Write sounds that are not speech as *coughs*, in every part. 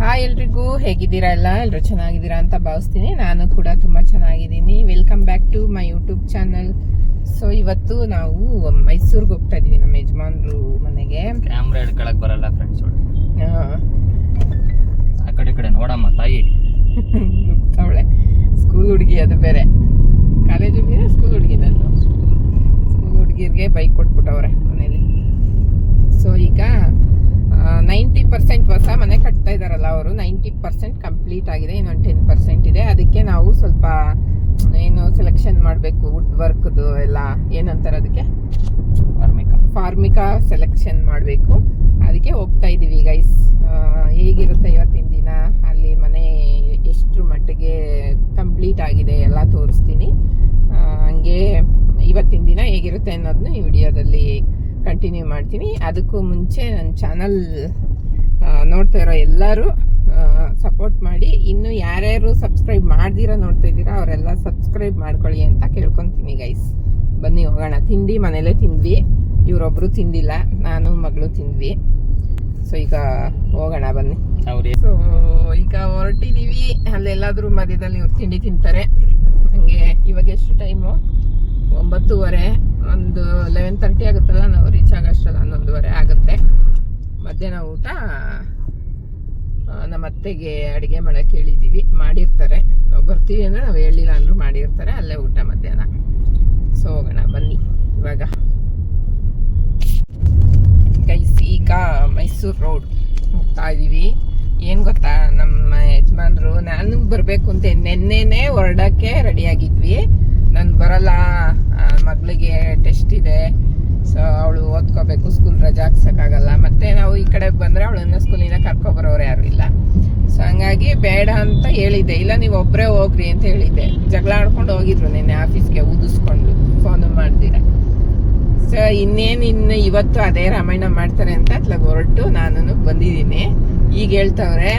Hi ಎಲ್ರಿಗೂ ಹೇಗಿದ್ದೀರಾ ಎಲ್ಲ? ಎಲ್ಲರೂ ಚೆನ್ನಾಗಿದ್ದೀರಾ ಅಂತ ಭಾವಿಸ್ತೀನಿ. ನಾನು ಕೂಡ ತುಂಬ ಚೆನ್ನಾಗಿದ್ದೀನಿ. Welcome back to my YouTube channel so ಇವತ್ತು ನಾವು ಮೈಸೂರಿಗೆ ಹೋಗ್ತಾ ಇದ್ದೀವಿ ನಮ್ಮ ಯಜಮಾನ್ರು ಮನೆಗೆ. ಕ್ಯಾಮ್ರಾ ಹಿಡ್ಕೊಳಕ್ ಬರಲ್ಲ ಫ್ರೆಂಡ್ಸ್ ಆ, ಆ ಕಡೆ ಕಡೆ ನೋಡಮ್ಮ ತಾಯಿ. *laughs* ಅವಳೆ ಸ್ಕೂಲ್ ಹುಡುಗಿ ಅದು ಬೇರೆ. ಕಾಲೇಜ್ ಹುಡುಗಿ ಸ್ಕೂಲ್ ಹುಡುಗಿ ನಾನು ಸ್ಕೂಲ್ ಹುಡುಗಿರಿಗೆ ಬೈಕ್ ಕೊಟ್ಬಿಟ್ಟವ್ರೆ ಮನೇಲಿ. ಸೊ ಈಗ ನೈಂಟಿ ಪರ್ಸೆಂಟ್ ಹೊಸ ಮನೆ ಕಟ್ತಾ ಇದಾರಲ್ಲ ಅವರು ನೈಂಟಿ ಪರ್ಸೆಂಟ್ ಕಂಪ್ಲೀಟ್ ಆಗಿದೆ ಇನ್ನೊಂದು ಟೆನ್ ಪರ್ಸೆಂಟ್ ಇದೆ. ಅದಕ್ಕೆ ನಾವು ಸ್ವಲ್ಪ ಏನು ಸೆಲೆಕ್ಷನ್ ಮಾಡಬೇಕು ವುಡ್ ವರ್ಕ್ದು ಎಲ್ಲ ಏನಂತಾರೆ ಅದಕ್ಕೆ? ಫಾರ್ಮಿಕ ಫಾರ್ಮಿಕಾ ಸೆಲೆಕ್ಷನ್ ಮಾಡಬೇಕು. ಅದಕ್ಕೆ ಹೋಗ್ತಾ ಇದ್ದೀವಿ ಗೈಸ್ ಹೇಗಿರುತ್ತೆ ಇವತ್ತಿನ ದಿನ? ಅಲ್ಲಿ ಮನೆ ಎಷ್ಟರ ಮಟ್ಟಿಗೆ ಕಂಪ್ಲೀಟ್ ಆಗಿದೆ ಎಲ್ಲ ತೋರಿಸ್ತೀನಿ. ಹಂಗೆ ಇವತ್ತಿನ ದಿನ ಹೇಗಿರುತ್ತೆ ಅನ್ನೋದನ್ನ ಈ ವಿಡಿಯೋದಲ್ಲಿ ಕಂಟಿನ್ಯೂ ಮಾಡ್ತೀನಿ. ಅದಕ್ಕೂ ಮುಂಚೆ ನನ್ನ ಚಾನಲ್ ನೋಡ್ತಾ ಇರೋ ಎಲ್ಲರೂ ಸಪೋರ್ಟ್ ಮಾಡಿ. ಇನ್ನು ಯಾರ್ಯಾರು ಸಬ್ಸ್ಕ್ರೈಬ್ ಮಾಡ್ದಿರ ನೋಡ್ತಾ ಇದ್ದೀರಾ ಅವರೆಲ್ಲ ಸಬ್ಸ್ಕ್ರೈಬ್ ಮಾಡ್ಕೊಳ್ಳಿ ಅಂತ ಕೇಳ್ಕೊತೀನಿ ಗೈಸ್ ಬನ್ನಿ ಹೋಗೋಣ. ತಿಂಡಿ ಮನೇಲೆ ತಿಂದ್ವಿ. ಇವರೊಬ್ಬರು ತಿಂದಿಲ್ಲ ನಾನು ಮಗಳು ತಿಂದ್ವಿ. ಸೊ ಈಗ ಹೋಗೋಣ ಬನ್ನಿ. ಸೊ ಈಗ ಹೊರಟಿದ್ದೀವಿ ಅಲ್ಲೆಲ್ಲಾದರೂ ಮಧ್ಯದಲ್ಲಿ ಇವ್ರು ತಿಂಡಿ ತಿಂತಾರೆ. ಹಂಗೆ ಇವಾಗ ಎಷ್ಟು ಟೈಮು ಒಂಬತ್ತುವರೆ, ಒಂದು ಲೆವೆನ್ ತರ್ಟಿ ಆಗುತ್ತಲ್ಲ, ನಾವು ರೀಚ್ ಆಗೋಷ್ಟಲ್ಲ ಹನ್ನೊಂದುವರೆ ಆಗುತ್ತೆ. ಮಧ್ಯಾಹ್ನ ಊಟ ನಮ್ಮ ಅತ್ತೆಗೆ ಅಡುಗೆ ಮಾಡೋಕ್ಕೆ ಹೇಳಿದ್ದೀವಿ. ಮಾಡಿರ್ತಾರೆ. ನಾವು ಬರ್ತೀವಿ ಅಂದರೆ ನಾವು ಹೇಳಿಲ್ಲ ಅಂದರೂ ಮಾಡಿರ್ತಾರೆ. ಅಲ್ಲೇ ಊಟ ಮಧ್ಯಾಹ್ನ. ಸೊ ಹೋಗೋಣ, ಬನ್ನಿ ಇವಾಗ. ಗೈಸ್ ಈಗ ಮೈಸೂರು ರೋಡ್ ಹೋಗ್ತಾ ಇದ್ದೀವಿ ಏನು ಗೊತ್ತಾ? ನಮ್ಮ ಯಜಮಾನ್ರು, ನಾನು ಬರಬೇಕು ಅಂತ ನಿನ್ನೆನೇ ಹೊರಡೋಕ್ಕೆ ರೆಡಿಯಾಗಿದ್ವಿ ನಾನು ಬರಲ್ಲ. ಮಗಳಿಗೆ ಟೆಸ್ಟ್ ಇದೆ. ಸೊ ಅವಳು ಓದ್ಕೋಬೇಕು ಸ್ಕೂಲ್ ರಜಾ ಹಾಕ್ಸೋಕ್ಕಾಗಲ್ಲ ಮತ್ತೆ ನಾವು ಈ ಕಡೆ ಬಂದ್ರೆ ಅವಳನ್ನ ಸ್ಕೂಲಿನ ಕರ್ಕೊಬರೋರು ಯಾರು ಇಲ್ಲ. ಸೊ ಹಂಗಾಗಿ ಬೇಡ ಅಂತ ಹೇಳಿದ್ದೆ. ಇಲ್ಲ, ನೀವು ಒಬ್ಬರೇ ಹೋಗ್ರಿ ಅಂತ ಹೇಳಿದ್ದೆ. ಜಗಳ ಆಡ್ಕೊಂಡು ಹೋಗಿದ್ರು ನಿನ್ನೆ ಆಫೀಸ್ಗೆ ಊದಿಸ್ಕೊಂಡು ಫೋನು ಮಾಡ್ದಿರ. ಸೊ ಇನ್ನೇನು ಇನ್ನು ಇವತ್ತು ಅದೇ ರಾಮಾಯಣ ಮಾಡ್ತಾರೆ ಅಂತ ಅತ್ಲಾಗ ಹೊರಟು ನಾನು ಬಂದಿದ್ದೀನಿ. ಈಗ ಹೇಳ್ತವ್ರೆ,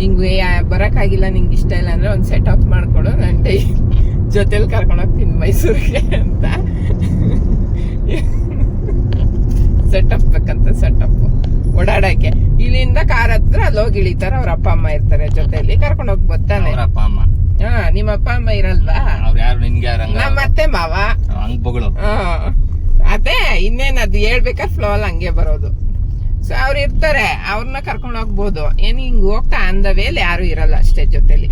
ನಿಂಗೆ ಬರೋಕ್ಕಾಗಿಲ್ಲ, ನಿಂಗೆ ಇಷ್ಟ ಇಲ್ಲ ಅಂದರೆ ಒಂದು ಸೆಟ್ ಅಪ್ ಮಾಡಿಕೊಡು, ನಾನು ಜೊತೆಲಿ ಕರ್ಕೊಂಡು ಹೋಗ್ತೀನಿ ಮೈಸೂರಿಗೆ ಅಂತ. ಸೆಟಪ್ ಬೇಕಂತ ಸೆಟಪ್ ಓಡಾಡಕ್ಕೆ. ಇಲ್ಲಿಂದ ಕಾರ್ ಹತ್ರ ಅಲ್ಲಿ ಹೋಗಿ ಇಳಿತಾರೆ ಅವ್ರ ಅಪ್ಪ ಅಮ್ಮ ಇರ್ತಾರೆ ಜೊತೆಲಿ ಕರ್ಕೊಂಡು ಹೋಗಿ ಬರ್ತಾನೆ. ಅವ್ರ ಅಪ್ಪ ಅಮ್ಮ. ಹಾ ನಿಮ್ಮ ಅಪ್ಪ ಅಮ್ಮ ಇರಲ್ವಾ? ಅವ್ರು ಯಾರು ನಿನ್ಗೆ ಯಾರು ಹಂಗ? ನಮ್ಮ ಅತ್ತೆ ಮಾವ. ಹಂಗ್ ಬಗಳು. ಅದೇ ಇನ್ನೇನ್ ಅದು ಹೇಳ್ಬೇಕಾದ್ರೆ ಫ್ಲೋ ಅಲ್ಲಿ ಹಂಗೆ ಬರೋದು. ಸೊ ಅವ್ರು ಇರ್ತಾರೆ ಅವ್ರನ್ನ ಕರ್ಕೊಂಡು ಹೋಗ್ಬೋದು. ಏನು ಹಿಂಗ್ ಹೋಗ್ತಾ ಅಂದ ವೇಲ್ ಯಾರು ಇರಲ್ಲ ಅಷ್ಟೇ ಜೊತೆಲಿ.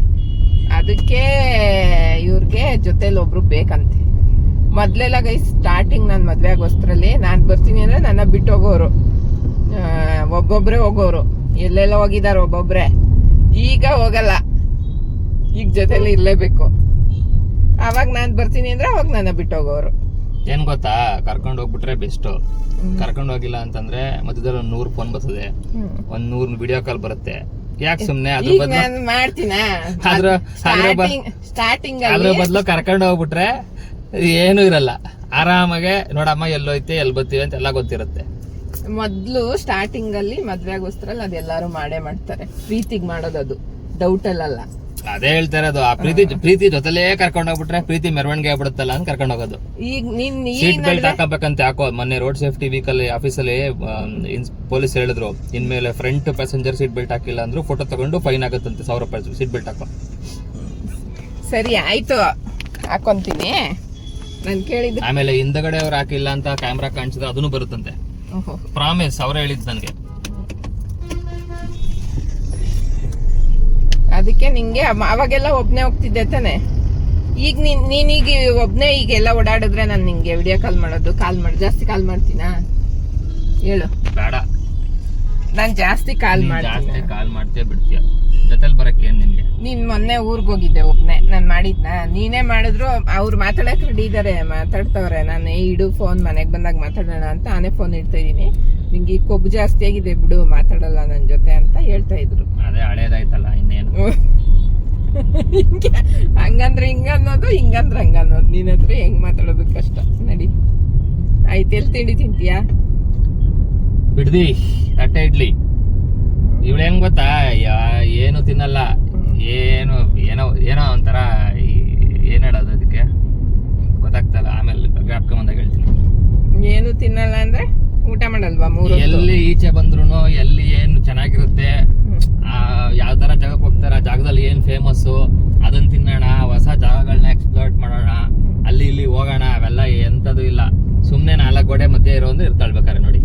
ಅದಕ್ಕೆ ಇವ್ರಿಗೆ ಜೊತೇಲಿ ಒಬ್ರು ಬೇಕಂತೆ. ಮೊದ್ಲೆಲ್ಲ ಗೈ ಸ್ಟಾರ್ಟಿಂಗ್ ನಾನು ಮದ್ವೆ ಆಗೋಷ್ಟ್ರಲ್ಲಿ ನಾನು ಬರ್ತೀನಿ ಅಂದರೆ ನನ್ನ ಬಿಟ್ಟು ಹೋಗೋರು ಒಬ್ಬೊಬ್ಬರೇ ಹೋಗೋರು. ಎಲ್ಲೆಲ್ಲ ಹೋಗಿದ್ದಾರೆ ಒಬ್ಬೊಬ್ರೆ. ಈಗ ಹೋಗಲ್ಲ. ಈಗ ಜೊತೆಲಿ ಇರಲೇಬೇಕು. ಅವಾಗ ನಾನು ಬರ್ತೀನಿ ಅಂದ್ರೆ ಅವಾಗ ನನ್ನ ಬಿಟ್ಟು ಹೋಗೋರು. ಏನು ಗೊತ್ತಾ? ಕರ್ಕೊಂಡು ಹೋಗ್ಬಿಟ್ರೆ ಬೆಸ್ಟ್ ಕರ್ಕೊಂಡು ಹೋಗಿಲ್ಲ ಅಂತಂದ್ರೆ ಮಧ್ಯದಲ್ಲಿ ಒಂದು ನೂರು ಫೋನ್ ಬರ್ತದೆ. ಒಂದ್ ನೂರ್ ವಿಡಿಯೋ ಕಾಲ್ ಬರುತ್ತೆ. ಯಾಕೆ ಸುಮ್ನೆ? ಅದ್ರ ಈಗ ಬದಲು ನಾನು ಮಾಡ್ತೀನ. ಅದ್ರ ಅದ್ರ ಬ- ಸ್ಟಾರ್ಟಿಂಗ್ ಸ್ಟಾರ್ಟಿಂಗ್ ಅದ್ರ ಅಲ್ಲಿ ಬದಲು ಕರ್ಕೊಂಡು ಹೋಗ್ಬಿಟ್ರೆ ಏನು ಇರಲ್ಲ. ಆರಾಮಾಗೆ ನೋಡಮ್ಮ ಎಲ್ಲೋಯ್ತೆ ಎಲ್ ಬರ್ತೀವಿ ಅಂತ ಎಲ್ಲ ಗೊತ್ತಿರುತ್ತೆ. ಮೊದ್ಲು ಸ್ಟಾರ್ಟಿಂಗ್ ಅಲ್ಲಿ ಮದ್ವೆ ಆಗೋಸ್ಟ್ರಲ್ಲಿ ಅದೆಲ್ಲಾರು ಮಾಡೇ ಮಾಡ್ತಾರೆ. ಪ್ರೀತಿಗ್ ಮಾಡೋದದು ಡೌಟ್ ಅಲ್ಲ ಅದೇ ಹೇಳ್ತಾ ಇರೋದು ಆ ಪ್ರೀತಿ ಪ್ರೀತಿ ಜೊತೆಲೇ ಕರ್ಕೊಂಡು ಹೋಗ್ಬಿಟ್ರೆ ಪ್ರೀತಿ ಮೆರವಣಿಗೆ ಆಗ್ಬಿಡುತ್ತಲ್ಲ ಅಂತ ಕರ್ಕೊಂಡು ಹೋಗೋದು. ಈಗ ನಿನ್ ಸೀಟ್ ಬೆಲ್ಟ್ ಹಾಕಬೇಕಂತ ಯಾಕೋ ಮೊನ್ನೆ ರೋಡ್ ಸೇಫ್ಟಿ ವೀಕಲ್ ಆಫೀಸಲ್ಲಿ ಪೊಲೀಸ್ ಹೇಳಿದ್ರು ಇನ್ಮೇಲೆ ಫ್ರಂಟ್ ಪ್ಯಾಸೆಂಜರ್ ಸೀಟ್ ಬೆಲ್ಟ್ ಹಾಕಿಲ್ಲ ಅಂದ್ರು ಫೋಟೋ ತಗೊಂಡು ಫೈನ್ ಆಗುತ್ತಂತೆ ಸಾವಿರ ರೂಪಾಯಿ ಸೀಟ್ ಬೆಲ್ಟ್ ಹಾಕೋ. ಸರಿ ಆಯ್ತು. ಹಾಕೊಂತೀನಿ. ನಾನು ಕೇಳಿದ್ದೆ ಆಮೇಲೆ ಹಿಂದಗಡೆ ಅವ್ರು ಹಾಕಿಲ್ಲ ಅಂತ ಕ್ಯಾಮ್ರಾ ಕಾಣಿಸಿದ್ರೆ ಅದನ್ನು ಬರುತ್ತಂತೆ. ಪ್ರಾಮಿಸ್ ಅವರೇ ಹೇಳಿದ್ ನನಗೆ. ಅದಕ್ಕೆ ನಿಂಗೆ ಅವಾಗೆಲ್ಲ ಒಬ್ನೇ ಹೋಗ್ತಿದ್ದೆ ತಾನೆ. ಈಗ ನೀನ್ ನೀನೀಗ ಒಬ್ನೇ ಈಗೆಲ್ಲ ಓಡಾಡಿದ್ರೆ ನಾನು ನಿಂಗೆ ವಿಡಿಯೋ ಕಾಲ್ ಮಾಡೋದು ಕಾಲ್ ಮಾಡಿ ಜಾಸ್ತಿ ಕಾಲ್ ಮಾಡ್ತೀನಾ? ಹೇಳು. ಬೇಡ. ನಾನು ಜಾಸ್ತಿ ಕಾಲ್ ಮಾಡ್ತೀನಿ. ಕಾಲ್ ಮಾಡ್ತೀಯ ಬಿಡ್ತೀಯ. ಜೊತೆಲಿ ಬರಕ್ಕೆ ಏನ್ ನಿನ್ಗೆ ನೀನ್ ಮೊನ್ನೆ ಊರ್ಗ್ ಹೋಗಿದ್ದೆ ಒಬ್ನೇ. ನಾನ್ ಮಾಡಿದ್ನ? ನೀನೇ ಮಾಡಿದ್ರು ಅವ್ರು ಮಾತಾಡಕ್ ರೆಡಿ ಇದಾರೆ ಮಾತಾಡ್ತವ್ರೆ. ನಾನು ಇಡು ಫೋನ್ ಮನೆಗೆ ಬಂದಾಗ ಮಾತಾಡೋಣ ಅಂತ ನಾನೇ ಫೋನ್ ಇಡ್ತಾ ಇದೀನಿ ನಿಂಗೆ ಈ ಕೊಬ್ಬು ಜಾಸ್ತಿ ಆಗಿದೆ ಬಿಡು ಮಾತಾಡಲ್ಲ ನನ್ ಜೊತೆ ಅಂತ ಹೇಳ್ತಾ ಇದ್ರು ಅದೇ ಹಳೇದಾಯ್ತಲ್ಲ ಇನ್ನೇನು ಹಿಂಗೆ ಹಂಗಂದ್ರೆ ಹಿಂಗ ಅನ್ನೋದು ಹಿಂಗಂದ್ರೆ ಹಂಗ ಅನ್ನೋದು. ನಿನ್ನ ಹತ್ರ ಹೆಂಗ್ ಮಾತಾಡೋದು ಕಷ್ಟ. ನಡಿ. ಆಯ್ತು ಎಲ್ಲಿ ತಿಂಡಿ ತಿಂತೀಯಾ? ಬಿಡ್ದಿ ಅಟ್ಟೆ ಇಡ್ಲಿ. ಇವಳು ಹೆಂಗ್ ಗೊತ್ತಾ? ಯಾ- ಏನು ತಿನ್ನಲ್ಲ. ಏನು ಏನೋ ಏನೋ ಒಂಥರ ಏನಾಡೋದು ಏನ್ ಹೇಳೋದು ಅದಕ್ಕೆ? ಗೊತ್ತಾಗ್ತಲ್ಲ ಆಮೇಲೆ ಜ್ಞಾಪಕ ಬಂದಾಗ ಹೇಳ್ತೀನಿ. ಏನು ತಿನ್ನಲ್ಲ ಅಂದ್ರೆ ಊಟ ಮಾಡಲ್ವಾ ಮೂರು? ಎಲ್ಲಿ ಈಚೆ ಬಂದ್ರು ಎಲ್ಲಿ ಏನು ಚೆನ್ನಾಗಿರುತ್ತೆ ಯಾವ ತರ ಜಾಗಕ್ಕೆ ಹೋಗ್ತಾರೆ ಆ, ಅದನ್ನ ತಿನ್ನೋಣ ಹೊಸ ಜಾಗಗಳನ್ನ ಎಕ್ಸ್ಪ್ಲೋರ್ ಮಾಡೋಣ ಅಲ್ಲಿ ಇಲ್ಲಿ ಹೋಗೋಣ ಅವೆಲ್ಲ ಎಂಥದ್ದು ಇಲ್ಲ. ಸುಮ್ಮನೆ ನಾಲ್ಕು ಗೋಡೆ ಮಧ್ಯೆ ಇರೋ ಒಂದು ಇರ್ತಾಳೆ ಬೇಕಾದ್ರೆ ನೋಡಿ.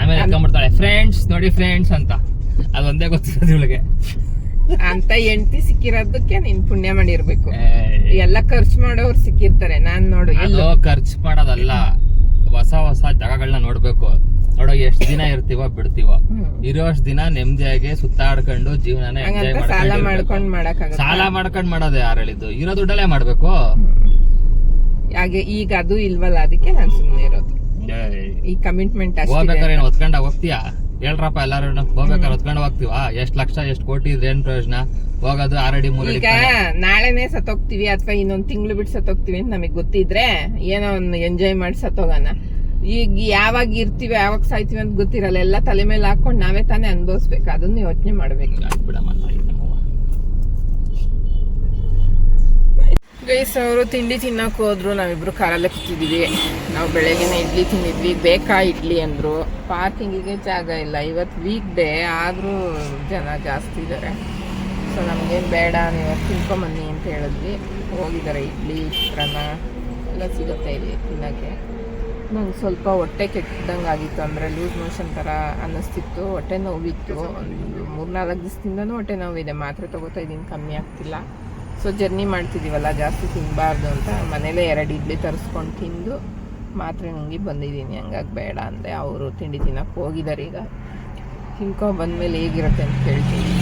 ಆಮೇಲೆ ಕಂಬಿಡ್ತಾಳೆ ಫ್ರೆಂಡ್ಸ್ ನೋಡಿ ಫ್ರೆಂಡ್ಸ್ ಅಂತ. ಅದೊಂದೇ ಗೊತ್ತಿರೋದು ಇವಳಿಗೆ. ಅಂತ ಎಂಟಿ ಸಿಕ್ಕಿರೋದಕ್ಕೆ ನೀನ್ ಪುಣ್ಯ ಮಾಡಿರ್ಬೇಕು. ಎಲ್ಲ ಖರ್ಚು ಮಾಡೋರು ಸಿಕ್ಕಿರ್ತಾರೆ ನಾನ್ ನೋಡು ಎಲ್ಲೋ ಖರ್ಚು ಮಾಡೋದಲ್ಲ. ಹೊಸ ಹೊಸ ಜಾಗಗಳನ್ನ ನೋಡ್ಬೇಕು. ನೋಡೋ ಎಷ್ಟ್ ದಿನ ಇರ್ತೀವೋ ಬಿಡ್ತೀವೋ. ಇರೋಷ್ಟ್ ದಿನ ನೆಮ್ಮದಿಯಾಗಿ ಸುತ್ತಾಡ್ಕೊಂಡು ಜೀವನನ ಎಂಜಾಯ್ ಮಾಡ್ಕೊಂಡು ಸಾಲ ಮಾಡ್ಕೊಂಡ್ ಮಾಡೋದು ಯಾರು ಹೇಳಿದ್ದು ಇರೋ ದುಡ್ಡಲ್ಲೇ ಮಾಡ್ಬೇಕು ಹಾಗೆ ಈಗ ಅದು ಇಲ್ವಲ್ಲ ಅದಕ್ಕೆ ನಾನ್ ಸುಮ್ಮನೆ ಇರೋದು. ಈ ಕಮಿಟ್ಮೆಂಟ್ ಹೋಗ್ಬೇಕಾರೆ ಹೋಗ್ಬೇಕಾದ್ರೆ ಏನ್ ಹೊತ್ಕೊಂಡ ಹೋಗ್ತೀಯಾ? ಹೇಳ್ರಪ್ಪ ಎಲ್ಲಾರು ಹೋಗ್ಬೇಕಾದ್ರೆ ಹೊತ್ಕೊಂಡ್ ಹೋಗ್ತೀವಾ? ಎಷ್ಟ್ ಲಕ್ಷ ಎಷ್ಟ್ ಕೋಟಿ ಇದೆ ಏನ್ ಪ್ರಯೋಜನ? ಹೋಗೋದು ಆರಡಿ ಮೂರು ಈಗ ನಾಳೆನೆ ಸತ್ತೋಗ್ತೀವಿ ಅಥವಾ ಇನ್ನೊಂದ್ ತಿಂಗಳು ಬಿಟ್ಟು ಸತ್ತೋಗ್ತೀವಿ ಅಂತ ನಮಗ್ ಗೊತ್ತಿದ್ರೆ ಏನೋ ಒಂದು ಎಂಜಾಯ್ ಮಾಡಿ ಸತ್ತೋಗೋಣ. ಈಗ ಯಾವಾಗ ಇರ್ತೀವಿ, ಯಾವಾಗ ಸಾಯ್ತೀವಿ ಅಂತ ಗೊತ್ತಿರಲ್ಲ. ಎಲ್ಲ ತಲೆ ಮೇಲೆ ಹಾಕೊಂಡು ನಾವೇ ತಾನೇ ಅನ್ಭವಿಸ್ಬೇಕು. ಅದನ್ನ ಯೋಚನೆ ಮಾಡ್ಬೇಕು. ಗೈಸ್, ಅವರು ತಿಂಡಿ ತಿನ್ನಕ್ ಹೋದ್ರು. ನಾವಿಬ್ರು ಕಾರಲ್ಲೇ ಕೂತಿದ್ವಿ. ನಾವು ಬೆಳಗ್ಗೆನೆ ಇಡ್ಲಿ ತಿಂದಿದ್ವಿ. ಬೇಕಾ ಇಡ್ಲಿ ಅಂದ್ರು. ಪಾರ್ಕಿಂಗಿಗೆ ಜಾಗ ಇಲ್ಲ. ಇವತ್ತು ವೀಕ್ ಡೇ ಆದ್ರೂ ಜನ ಜಾಸ್ತಿ ಇದ್ದಾರೆ ಸೊ ನಮಗೇನು ಬೇಡ. ನೀವು ತಿನ್ಕೊಂಬನ್ನಿ ಅಂತ ಹೇಳಿದ್ವಿ. ಹೋಗಿದ್ದಾರೆ. ಇಡ್ಲಿ, ಚಿತ್ರಾನ್ನ ಎಲ್ಲ ಸಿಗುತ್ತೆ ಇಲ್ಲಿ ತಿನ್ನೋಕ್ಕೆ. ನಂಗೆ ಸ್ವಲ್ಪ ಹೊಟ್ಟೆ ಕೆಟ್ಟದಂಗೆ ಆಗಿತ್ತು. ಅಂದರೆ ಲೂಸ್ ಮೋಷನ್ ಥರ ಅನ್ನಿಸ್ತಿತ್ತು. ಹೊಟ್ಟೆ ನೋವಿತ್ತು. ಒಂದು ಮೂರ್ನಾಲ್ಕು ದಿವಸದಿಂದನೂ ಹೊಟ್ಟೆ ನೋವಿದೆ. ಮಾತ್ರೆ ತೊಗೋತಾ ಇದ್ದೀನಿ. ಕಮ್ಮಿ ಆಗ್ತಿಲ್ಲ. ಸೊ ಜರ್ನಿ ಮಾಡ್ತಿದ್ದೀವಲ್ಲ ಜಾಸ್ತಿ ತಿನ್ನಬಾರ್ದು ಅಂತ. ಮನೇಲೇ ಎರಡು ಇಡ್ಲಿ ತರಿಸ್ಕೊಂಡು ತಿಂದು ಮಾತ್ರೆ ನುಂಗಿ ಬಂದಿದ್ದೀನಿ. ಹಂಗಾಗಿ ಬೇಡ ಅಂದೆ. ಅವರು ತಿಂಡಿ ತಿನ್ನಕ್ಕೆ ಹೋಗಿದ್ದಾರೆ ಈಗ. ತಿನ್ಕೊ ಬಂದಮೇಲೆ ಹೇಗಿರುತ್ತೆ ಅಂತ ಕೇಳ್ತೀನಿ.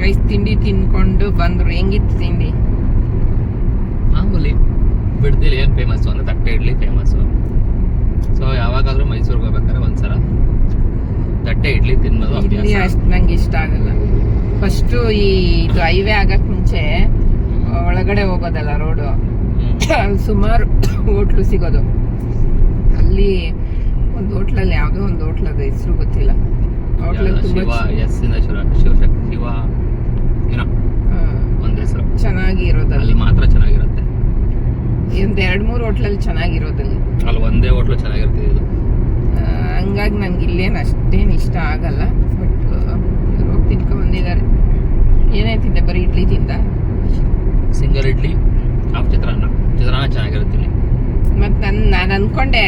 ಗೈಸ್ ತಿಂಡಿ ತಿನ್ಕೊಂಡು ಬಂದರು. ಹೆಂಗಿತ್ತು ತಿಂಡಿ? ಬಿಡ್ದಿಲ್ ಏನು ಫೇಮಸ್ಸು ಅಂದರೆ ತಟ್ಟೆ ಇಡ್ಲಿ ಫೇಮಸ್ಸು ಸೊ ಯಾವಾಗಾದರೂ ಮೈಸೂರಿಗೆ ಹೋಗ್ಬೇಕಾದ್ರೆ ಒಂದ್ಸಲ. ತಟ್ಟೆ ಇಡ್ಲಿ ತಿನ್ನೋದು ಅಷ್ಟು ನಂಗೆ ಇಷ್ಟ ಆಗಲ್ಲ. ಫಸ್ಟು ಈ ಇದು ಹೈವೇ ಆಗಕ್ಕೆ ಮುಂಚೆ ಒಳಗಡೆ ಹೋಗೋದಲ್ಲ ರೋಡು *coughs* ಅಲ್ಲಿ ಸುಮಾರು ಹೋಟ್ಲು ಸಿಗೋದು. ಅಲ್ಲಿ ಒಂದು ಹೋಟ್ಲಲ್ಲಿ ಯಾವುದೋ ಒಂದು ಹೋಟ್ಲದ ಹೆಸರು ಗೊತ್ತಿಲ್ಲ. ಹೋಟ್ಲಲ್ಲಿ ತುಂಬಾ ಶಿವ ಏನೋ. ಹಾ, ಹೆಸರು. ಚೆನ್ನಾಗಿ ಇರೋದಲ್ಲಿ ಅಲ್ಲಿ ಮಾತ್ರ ಚೆನ್ನಾಗಿರುತ್ತೆ. ಒಂದು ಎರಡು ಮೂರು ಹೋಟ್ಲಲ್ಲಿ ಚೆನ್ನಾಗಿರೋದಲ್ಲಿ. ಅಲ್ಲಿ ಒಂದೇ ಹೋಟ್ಲು ಚೆನ್ನಾಗಿರುತ್ತೆ ಇದು. ಹಂಗಾಗಿ ನಂಗೆ ಇಲ್ಲೇನು ಅಷ್ಟೇನು ಇಷ್ಟ ಆಗಲ್ಲ ಬಟ್ ಹೋಗಿ ತಿನ್ಕೊಂಡ್ ಬಂದಿದ್ದಾರೆ. ಏನೇ ತಿಂದೆ ಬರೀ ಇಡ್ಲಿ ತಿಂದ? Single idli half chitranna. ಚಿತ್ರಾನ್ನ ಚೆನ್ನಾಗಿರುತ್ತೆ ಇಲ್ಲಿ. ಮತ್ತು ನನ್ನ ನಾನು ಅಂದ್ಕೊಂಡೆ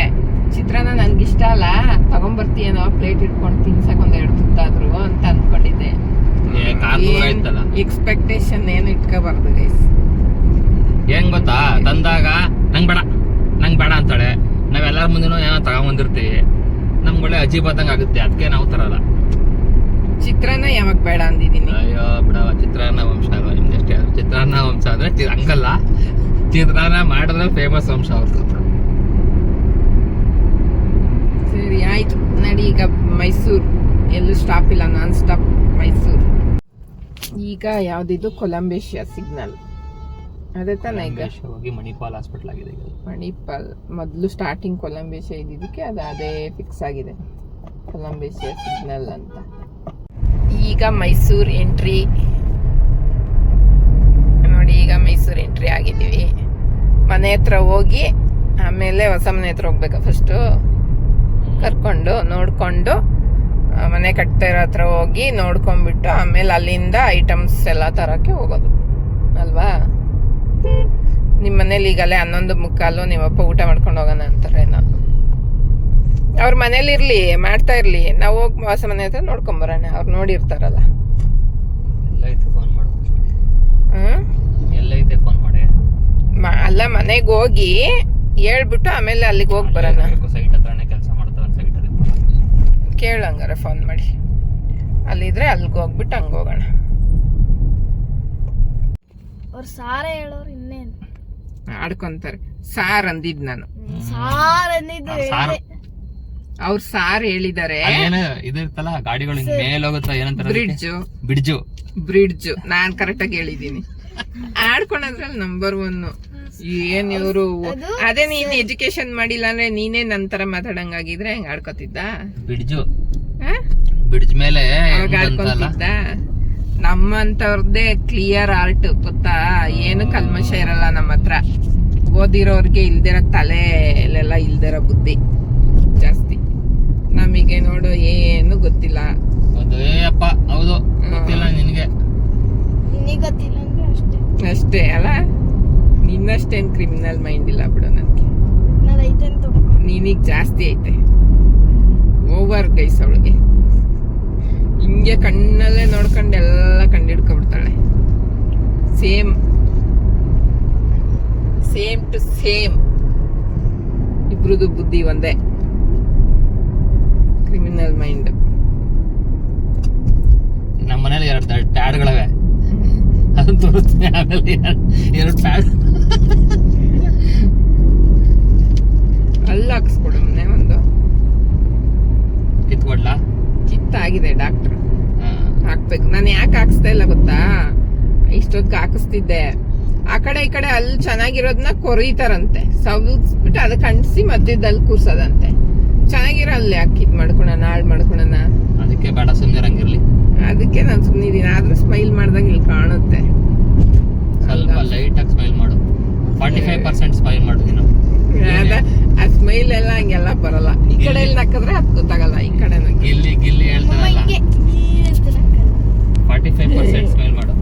ಚಿತ್ರಾನ್ನ ನನಗೆ ಇಷ್ಟ ಅಲ್ಲ ತಗೊಂಬರ್ತೀಯೇನೋ ಪ್ಲೇಟ್ ಇಟ್ಕೊಂಡು ತಿನ್ಸಕ್ಕೆ ಒಂದೆರಡು ಎರಡು ತುತ್ತಾದ್ರು ಅಂತ ಅಂದ್ಕೊಂಡಿದ್ದೆ ಎಕ್ಸ್ಪೆಕ್ಟೇಷನ್ ಏನು ಇಟ್ಕೋಬಾರ್ದು ಗೈಸ್ ಏನ್ ಗೊತ್ತಾ? ತಂದಾಗ ನಂಗೆ ಬೇಡ ನಂಗೆ ಬೇಡ ಅಂತಾಳೆ. ನಾವೆಲ್ಲರ ಮುಂದೆನೂ ಏನೋ ತಗೊಂಬಂದಿರ್ತೀವಿ. ನಮ್ಗೆ ಒಳ್ಳೆ ಅಜೀಬಾದಂಗ ಆಗುತ್ತೆ. ಅದಕ್ಕೆ ನಾವು ತರಲ್ಲ. ಚಿತ್ರಾನ್ನ ಯಾವಾಗ ಬೇಡ ಅಂದಿದ್ದೀನಿ? ಅಯ್ಯೋ ಬಿಡವ ಚಿತ್ರಾನ್ನ ವಂಶ ಅಲ್ವಾ ನಿಮ್ದು ಎಷ್ಟೇ ಆದ್ರೂ ಚಿತ್ರಾನ್ನ ವಂಶ ಅಂದ್ರೆ ಹಂಗಲ್ಲ. ಚಿತ್ರಾನ್ನ ಮಾಡಿದ್ರೆ ಫೇಮಸ್ ವಂಶ ಅವ್ರದ್ದು ಸರಿ ಆಯ್ತು. ನಡಿ ಈಗ ಮೈಸೂರು. ಎಲ್ಲೂ ಸ್ಟಾಪ್ ಇಲ್ಲ. Non stop Mysuru. ಈಗ ಯಾವ್ದಿದು ಕೊಲಂಬೇಶಿಯಾ ಸಿಗ್ನಲ್ ಅದೇ ತಾನೇ ಈಗ. ಹೋಗಿ ಮಣಿಪಾಲ್ ಹಾಸ್ಪಿಟಲ್ ಆಗಿದೆ ಈಗ ಮಣಿಪಾಲ್ ಮೊದಲು ಸ್ಟಾರ್ಟಿಂಗ್ ಕೊಲಂಬೇಶ ಇದ್ದಿದ್ದಕ್ಕೆ ಅದು ಅದೇ ಫಿಕ್ಸ್ ಆಗಿದೆ. ಕೊಲಂಬೇಶ ಸಿಗ್ನಲ್ ಅಂತ. ಈಗ ಮೈಸೂರು ಎಂಟ್ರಿ ನೋಡಿ ಈಗ ಮೈಸೂರು ಎಂಟ್ರಿ ಆಗಿದ್ದೀವಿ. ಮನೆ ಹತ್ರ ಹೋಗಿ ಆಮೇಲೆ ಹೊಸ ಮನೆ ಹತ್ರ ಹೋಗ್ಬೇಕು ಫಸ್ಟು ಕರ್ಕೊಂಡು ನೋಡಿಕೊಂಡು ಮನೆ ಕಟ್ತಾ ಇರೋ ಹತ್ರ ಹೋಗಿ ನೋಡ್ಕೊಂಡ್ಬಿಟ್ಟು ಆಮೇಲೆ ಅಲ್ಲಿಂದ ಐಟಮ್ಸ್ ಎಲ್ಲ ತರೋಕ್ಕೆ ಹೋಗೋದು. ಅಲ್ವಾ? ನಿಮ್ಮ ಮನೇಲಿ ಈಗಲೇ ಹನ್ನೊಂದು ಮುಕ್ಕಾಲು ನಿಮ್ಮಪ್ಪ ಊಟ ಮಾಡ್ಕೊಂಡು ಹೋಗೋಣ ಅಂತಾರೆ ನಾನು ಅವ್ರ ಮನೇಲಿ ಇರ್ಲಿ ಮಾಡ್ತಾ ಇರ್ಲಿ. ನಾವು ಹೋಗಿ ವಾಸ ಮನೆ ಹತ್ರ ನೋಡ್ಕೊಂಬರೋಣ. ಅವ್ರು ನೋಡಿರ್ತಾರಲ್ಲ. ಎಲ್ಲೈತೆ ಫೋನ್ ಮಾಡು ಹ್ಮ್? ಎಲ್ಲೈತೆ ಫೋನ್ ಮಾಡಿ. ಮ- ಅಲ್ಲ ಮನೆಗೆ ಹೋಗಿ ಹೇಳ್ಬಿಟ್ಟು ಆಮೇಲೆ ಅಲ್ಲಿಗೆ ಹೋಗಿ ಬರೋಣ. ಸೈಟ್ ಹತ್ರನೇ ಕೆಲಸ ಮಾಡ್ತಾರೆ ಸೈಟ್ ಅಲ್ಲಿ ಕೇಳು ಹಂಗಾರೆ ಫೋನ್ ಮಾಡಿ. ಅಲ್ಲಿದ್ರೆ ಅಲ್ಲಿಗೆ ಹೋಗ್ಬಿಟ್ಟು ಹಂಗೆ ಹೋಗೋಣ. ಅವ್ರು ಸಾರೇ ಹೇಳೋರು ಇನ್ನೇನು ಆಡ್ಕೊಂತಾರೆ ಸಾರ್ ಅಂದಿದ್ ನಾನು. ಸಾರ್ ಅಂದಿದ್ದು. ಆ, ಸಾರು. ಅವ್ರು ಸಾರ್ ಹೇಳಿದ್ದಾರೆ ಅಲ್ಲೇನು ಇದು ಗಾಡಿಗಳು ಹಿಂಗ್ ಮೇಲೆ ಹೋಗುತ್ತಾ ಏನಂತಾರೆ ಬ್ರಿಡ್ಜ್. Bridge bridge. ನಾನ್ ಕರೆಕ್ಟ್ ಆಗಿ ಹೇಳಿದೀನಿ ಆಡ್ಕೊಳೋದ್ರಲ್ಲಿ ನಂಬರ್ ಒನ್ ಏನ್ ಇವರು ಅದೇ ನೀನ್ ಎಜುಕೇಶನ್ ಮಾಡಿಲ್ಲ ಅಂದ್ರೆ ನೀನೇ ನಂತರ ಮಾತಾಡಂಗಾಗಿದ್ರೆ ಹೆಂಗ್ ಆಡ್ಕೊತಿದ್ದ? ಬ್ರಿಡ್ಜ್? ಬಿಡ್ಜ್ ಮೇಲೆ ಅವಾಗ ಅಂತಲ್ಲ ಆಡ್ಕೊಂತಿದ್ದ? ನಮ್ಮಂತವ್ರದ್ದೇ ಕ್ಲಿಯರ್ ಆರ್ಟ್ ಗೊತ್ತಾ? ಏನು ಕಲ್ಮಶ ಇರಲ್ಲ ನಮ್ಮ ಹತ್ರ ಓದಿರೋರಿಗೆ ಇಲ್ದಿರೋ ತಲೆಲೆಲ್ಲ ಇಲ್ದಿರೋ ಬುದ್ಧಿ. ಜಾಸ್ತಿ. ನಮಗೆ ನೋಡು ಏನು ಗೊತ್ತಿಲ್ಲ. ಅದೇ ಅಪ್ಪ ಹೌದು. ಗೊತ್ತಿಲ್ಲ ನಿನಗೆ. ನಿನಗೆ ಗೊತ್ತಿಲ್ಲ ಅಂದ್ರೆ ಅಷ್ಟೇ. ಅಷ್ಟೇ ಅಲ್ಲ? ನಿನ್ನಷ್ಟೇನ್ ಕ್ರಿಮಿನಲ್ ಮೈಂಡ್ ಇಲ್ಲ ಬಿಡು ನನಗೆ. ನಿನಗ್ ಜಾಸ್ತಿ ಐತೆ. ಓವರ್ ಗೈಸ್ ಅವಳಿಗೆ. ಹಿಂಗೆ ಕಣ್ಣಲ್ಲೇ ನೋಡ್ಕೊಂಡು ಎಲ್ಲ ಕಂಡಿಡ್ಕೊಬಿಡ್ತಾಳೆ ಸೇಮ್. Same to same. ಇಬ್ರದ್ದು ಬುದ್ಧಿ ಒಂದೇ. Criminal mind. ನಮ್ಮ ಮನೇಲಿ ಎರಡು ಟ್ಯಾಡ್ಗಳವೆ ಅದನ್ನ ತೋರಿಸ್ತೀನಿ ಆಮೇಲೆ ಎರಡು ಪ್ಯಾಡ್. ಅಲ್ಲಿ ಹಾಕ್ಸ್ಕೊಡು ಮನೆ ಒಂದು. ಕಿತ್ಕೊಡ್ಲಾ? ಕಿತ್ತಾಗಿದೆ ಡಾಕ್ಟ್ರು. ಹಾಕ್ಬೇಕು. ನಾನು ಯಾಕೆ ಹಾಕ್ಸ್ತಾ ಇಲ್ಲ ಗೊತ್ತಾ? ಇಷ್ಟೊತ್ತಿಗೆ ಹಾಕಿಸ್ತಿದ್ದೆ. ಆ ಕಡೆ ಈ ಕಡೆ ಅಲ್ಲಿ ಚೆನ್ನಾಗಿರೋದನ್ನ ಕೊರೀತಾರಂತೆ. ಸವಿಸ್ಬಿಟ್ಟು ಅದಕ್ಕೆ ಅಂಟಿಸಿ ಮಧ್ಯದಲ್ಲಿ ಕೂರ್ಸೋದಂತೆ. ಚೆನ್ನಾಗಿರೋ ಅಲ್ಲಿ ಯಾಕೆ ಇದು ಮಾಡ್ಕೊಳೋಣ ಹಾಳು ಮಾಡ್ಕೊಳೋಣ? ಅದಕ್ಕೆ ಬೇಡ ಸುಮ್ಮನಿರಂಗಿರ್ಲಿ ಅದಕ್ಕೆ ನಾನು ಸುಮ್ಮನಿದ್ದೀನಿ ಆದ್ರೂ ಸ್ಮೈಲ್ ಮಾಡ್ದಾಗ ಇಲ್ಲಿ ಕಾಣುತ್ತೆ. ಸ್ವಲ್ಪ ಲೈಟಾಗಿ ಸ್ಮೈಲ್ ಮಾಡು. ಫಾರ್ಟಿ ಫೈವ್ ಪರ್ಸೆಂಟ್ ಸ್ಮೈಲ್ ಮಾಡು ನೀನು. ಅದ ಆ ಸ್ಮೈಲ್ ಎಲ್ಲ ಹಂಗೆಲ್ಲ ಬರಲ್ಲ. ಈ ಕಡೆ ಇಲ್ಲಿ. ನಕ್ಕಿದ್ರೆ ಅದು ಗೊತ್ತಾಗಲ್ಲ. ಈ ಕಡೆ ಗಿಲ್ಲಿ ಗಿಲ್ಲಿ ಹೇಳ್ತಾರಲ್ಲ ಹಿಂಗೆ ಈ ಅಂತ ನಕ್ಕಲ್ಲ. ಫಾರ್ಟಿ ಫೈವ್ ಪರ್ಸೆಂಟ್ ಸ್ಮೆಲ್ ಮಾಡು.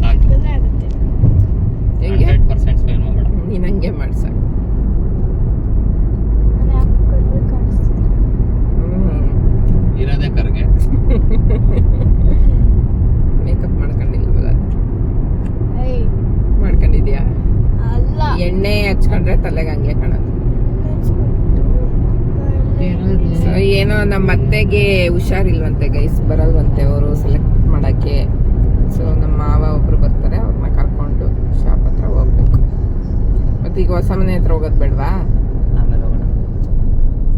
ಸಾಕು. ಹಂಡ್ರೆಡ್ ಪರ್ಸೆಂಟ್ ಸ್ಮೆಲ್ ಮಾಡಬೇಡ ನೀನು ಹಂಗೆ ಮಾಡಿ ಹ್ಮ್. ಇರೋದೇ ಕರ್ಗೆ. *laughs* ಮೇಕಪ್ ಮಾಡ್ಕೊಂಡಿಲ್ವಲ್ಲ ಏಯ್. ಮಾಡ್ಕೊಂಡಿದ್ಯಾ? ಅಲ್ಲ. ಎಣ್ಣೆ ಹಚ್ಕೊಂಡ್ರೆ ತಲೆಗೆ ಹಂಗೆ ಕಾಣೋದು ಸೊ ಏನೋ ನಮ್ಮ ಅತ್ತೆಗೆ ಹುಷಾರಿಲ್ವಂತೆ ಗೈಸ್ ಬರಲ್ವಂತೆ ಅವರು ಸೆಲೆಕ್ಟ್ ಮಾಡಕ್ಕೆ. ಸೊ ನಮ್ಮ ಮಾವ ಒಬ್ಬರು ಬರ್ತಾರೆ ಅವ್ರನ್ನ ಕರ್ಕೊಂಡು ಶಾಪ್ ಹತ್ರ ಹೋಗ್ಬೇಕು. ಮತ್ತೆ ಈಗ ಹೊಸ ಮನೆ ಹತ್ರ ಹೋಗೋದು ಬೇಡವಾ? ಆಮೇಲೆ ಹೋಗೋಣ.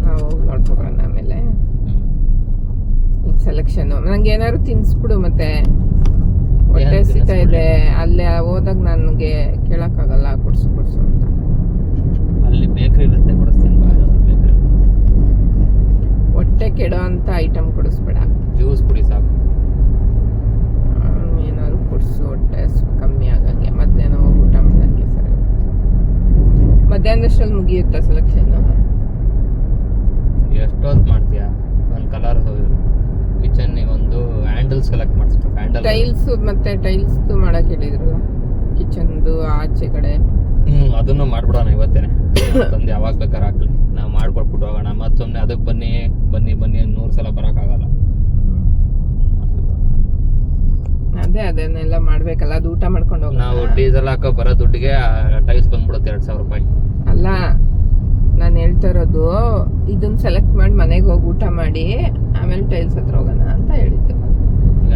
ನಾವು ಹೋಗಿ ನೋಡ್ಕೊಬರೋಣ ಆಮೇಲೆ. ಈಗ ಸೆಲೆಕ್ಷನ್ ನಂಗೆ ಏನಾದ್ರು ತಿನ್ಸ್ಬಿಡು ಮತ್ತೆ. ಹೊಟ್ಟೆ ಏನ್ ಇದೆ. ಅಲ್ಲೇ ಹೋದಾಗ ನನಗೆ ಕೇಳೋಕ್ಕಾಗಲ್ಲ ಕೊಡ್ಸು ಕೊಡ್ಸು ಅಂತ. ಅಲ್ಲಿ ಬೇಕ್ರಿ ಇರುತ್ತೆ ಕೊಡಿಸ್ತೀನಿ ಬೇಕ್ರಿ ಹೊಟ್ಟೆ ಕೆಡೋ ಅಂತ ಐಟಮ್ ಕೊಡಿಸ್ಬೇಡ. ಜ್ಯೂಸ್ ಕುಡಿ ಸಾಕು. ಕೊಡ್ಸು ಹೊಟ್ಟೆ ಕಮ್ಮಿ ಆಗಂಗೆ. ಮಧ್ಯಾಹ್ನ ಹೋಗಿ ಊಟ ಮಾಡಂಗೆ ಸರಿ. ಮಧ್ಯಾಹ್ನದಷ್ಟಲ್ಲಿ ಮುಗಿಯುತ್ತಾ ಸೆಲೆಕ್ಷನ್ ಎಷ್ಟೊತ್ತು ಮಾಡ್ತೀಯಾ? ಒಂದು ಕಲರ್ ಕಿಚನ್ ಒಂದು ಹ್ಯಾಂಡಲ್ ಸೆಲೆಕ್ಟ್ ಮಾಡಿಸ್ಬೇಕು ಹ್ಯಾಂಡಲ್ ಟೈಲ್ಸ್ ಮತ್ತೆ ಟೈಲ್ಸ್ ಮಾಡಕ್ಕೆ ಹೇಳಿದ್ರು. ಕಿಚನ್ದು ಆಚೆ ಕಡೆ. ಹ್ಞೂ ಅದನ್ನು ಮಾಡ್ಬಿಡೋಣ ಇವತ್ತೇನೆ. ತಂದು ಯಾವಾಗ ಬೇಕಾದ್ರೆ ಹಾಕ್ಲಿ. ನಾವು ಮಾಡ್ಕೊಟ್ಬಿಟ್ಟು ಹೋಗೋಣ. ಮತ್ತೊಮ್ಮೆ ಅದಕ್ಕೆ ಬನ್ನಿ ಬನ್ನಿ ಬನ್ನಿ ನೂರು ಸಲ ಬರೋಕ್ಕಾಗಲ್ಲ. ಅದೇ ಅದನ್ನೆಲ್ಲ ಮಾಡ್ಬೇಕಲ್ಲ ಅದು ಊಟ ಮಾಡ್ಕೊಂಡು ಹೋಗೋಣ ನಾವು ಡೀಸೆಲ್ ಹಾಕೋ ಬರೋ ದುಡ್ಡಿಗೆ ಟೈಲ್ಸ್ ಬಂದ್ಬಿಡುತ್ತೆ ಎರಡು ಸಾವಿರ ರೂಪಾಯಿ. ಅಲ್ಲ ನಾನು ಹೇಳ್ತಾ ಇರೋದು ಇದನ್ನ ಸೆಲೆಕ್ಟ್ ಮಾಡಿ ಮನೆಗೆ ಹೋಗಿ ಊಟ ಮಾಡಿ ಆಮೇಲೆ ಟೈಲ್ಸ್ ಹತ್ರ ಹೋಗೋಣ ಅಂತ ಹೇಳಿದ್ದು.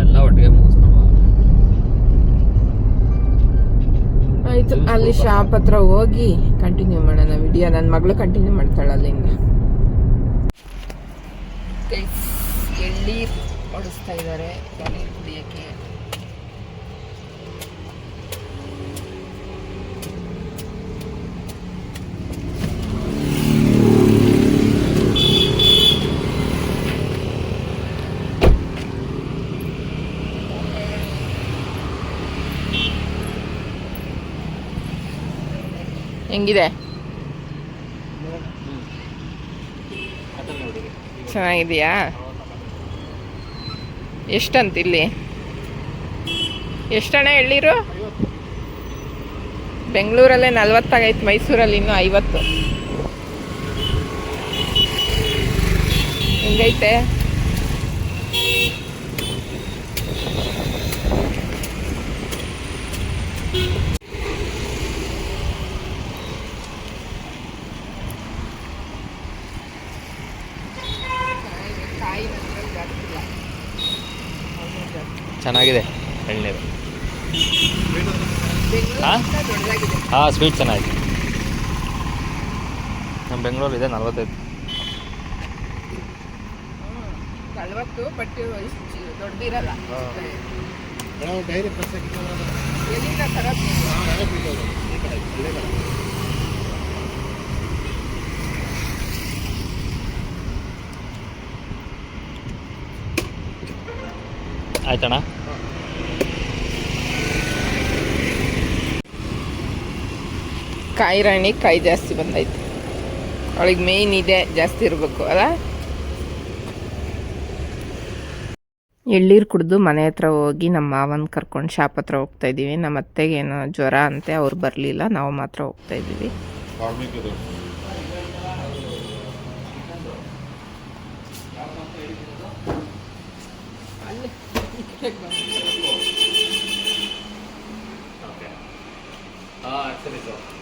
ಎಲ್ಲ ಒಟ್ಟಿಗೆ ಮುಗಿಸ್ಕೊಂಡು. ಆಯ್ತು ಅಲ್ಲಿ ಶಾಪ್ ಹತ್ರ ಹೋಗಿ ಕಂಟಿನ್ಯೂ ಮಾಡೋಣ ವಿಡಿಯೋ ನನ್ನ ಮಗಳು ಕಂಟಿನ್ಯೂ ಮಾಡ್ತಾಳೆ ಅಲ್ಲಿಂದ ಎಳ್ಳಿ ಓಡಿಸ್ತಾ ಇದ್ದಾರೆ ಎಳ್ಳೀರು ಕುಡಿಯೋಕ್ಕೆ ಹೆಂಗಿದೆ? ಚೆನ್ನಾಗಿದೆಯಾ ಎಷ್ಟಂತ ಇಲ್ಲಿ ಎಷ್ಟಣ ಎಳ್ಳೀರು? ಬೆಂಗಳೂರಲ್ಲೇ ನಲ್ವತ್ತಾಗೈತೆ ಮೈಸೂರಲ್ಲಿ ಇನ್ನೂ ಐವತ್ತು. ಹೆಂಗೈತೆ ಕಾಯಿ ಮಾತ್ರ ಜಾಸ್ತಿ ಇಲ್ಲ. ಚೆನ್ನಾಗಿದೆ ಎಳ್ನೀರು ಹಾ? ಬೆಂಗಳೂರಿಗಿಂತ ದೊಡ್ಡದಾಗಿದೆ ಹಾಂ ಸ್ವೀಟ್ ಚೆನ್ನಾಗಿದೆ. ನಮ್ಮ ಬೆಂಗಳೂರು ಇದೆ ನಲ್ವತ್ತೈದು. ನಲ್ವತ್ತು ಬಟ್ ಇಷ್ಟು ದೊಡ್ಡದಿರಲ್ಲ ಎಲ್ಲಿಂದ ತರೋದು ನೀವು? ಆಯ್ತಣ್ಣ? ಕಾಯಿ ರಾಣಿ ಕಾಯಿ ಜಾಸ್ತಿ ಬಂದೈತೆ. ಅವಳಿಗೆ ಮೇಯ್ನ್ ಇದೆ ಜಾಸ್ತಿ ಇರಬೇಕು, ಅಲ್ಲ? ಎಳ್ಳೀರು ಕುಡಿದು ಮನೆ ಹತ್ರ ಹೋಗಿ ನಮ್ಮ ಮಾವನ ಕರ್ಕೊಂಡು ಶಾಪ್ ಹತ್ರ ಹೋಗ್ತಾ ಇದ್ದೀವಿ. ನಮ್ಮ ಅತ್ತೆಗೆ ಏನೋ ಜ್ವರ ಅಂತೆ, ಅವ್ರು ಬರಲಿಲ್ಲ, ನಾವು ಮಾತ್ರ ಹೋಗ್ತಾ ಇದ್ದೀವಿ. ಸರಿ ಸರ್ ah,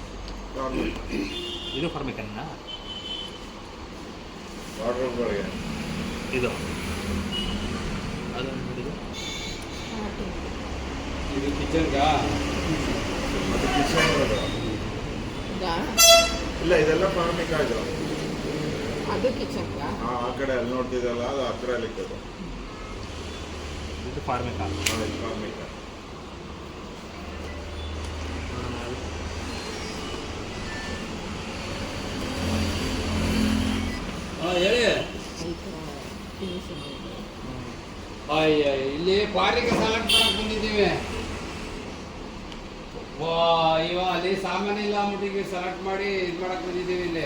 ಅಲ್ಲಿ ನೋಡ್ತಿದ್ದಲ್ಲ ಅದು ಹತ್ರ ಲಿಕ್ಕದು ಇದು ಫಾರ್ಮಿಕ ಫಾರ್ಮಿಕ್ ಹೇಳಿ. ಅಯ್ಯ ಇಲ್ಲಿ ಪಾರಿಗೆ ಸೆಲೆಕ್ಟ್ ಮಾಡಕ್ ಬಂದಿದ್ದೀವಿ. ವಾ ಇವ ಅಲ್ಲಿ ಸಾಮಾನ್ಯ ಇಲ್ಲ ಅಂದ್ಬಿಟ್ಟು ಸೆಲೆಕ್ಟ್ ಮಾಡಿ ಇದು ಮಾಡಕ್ ಬಂದಿದ್ದೀವಿ ಇಲ್ಲಿ.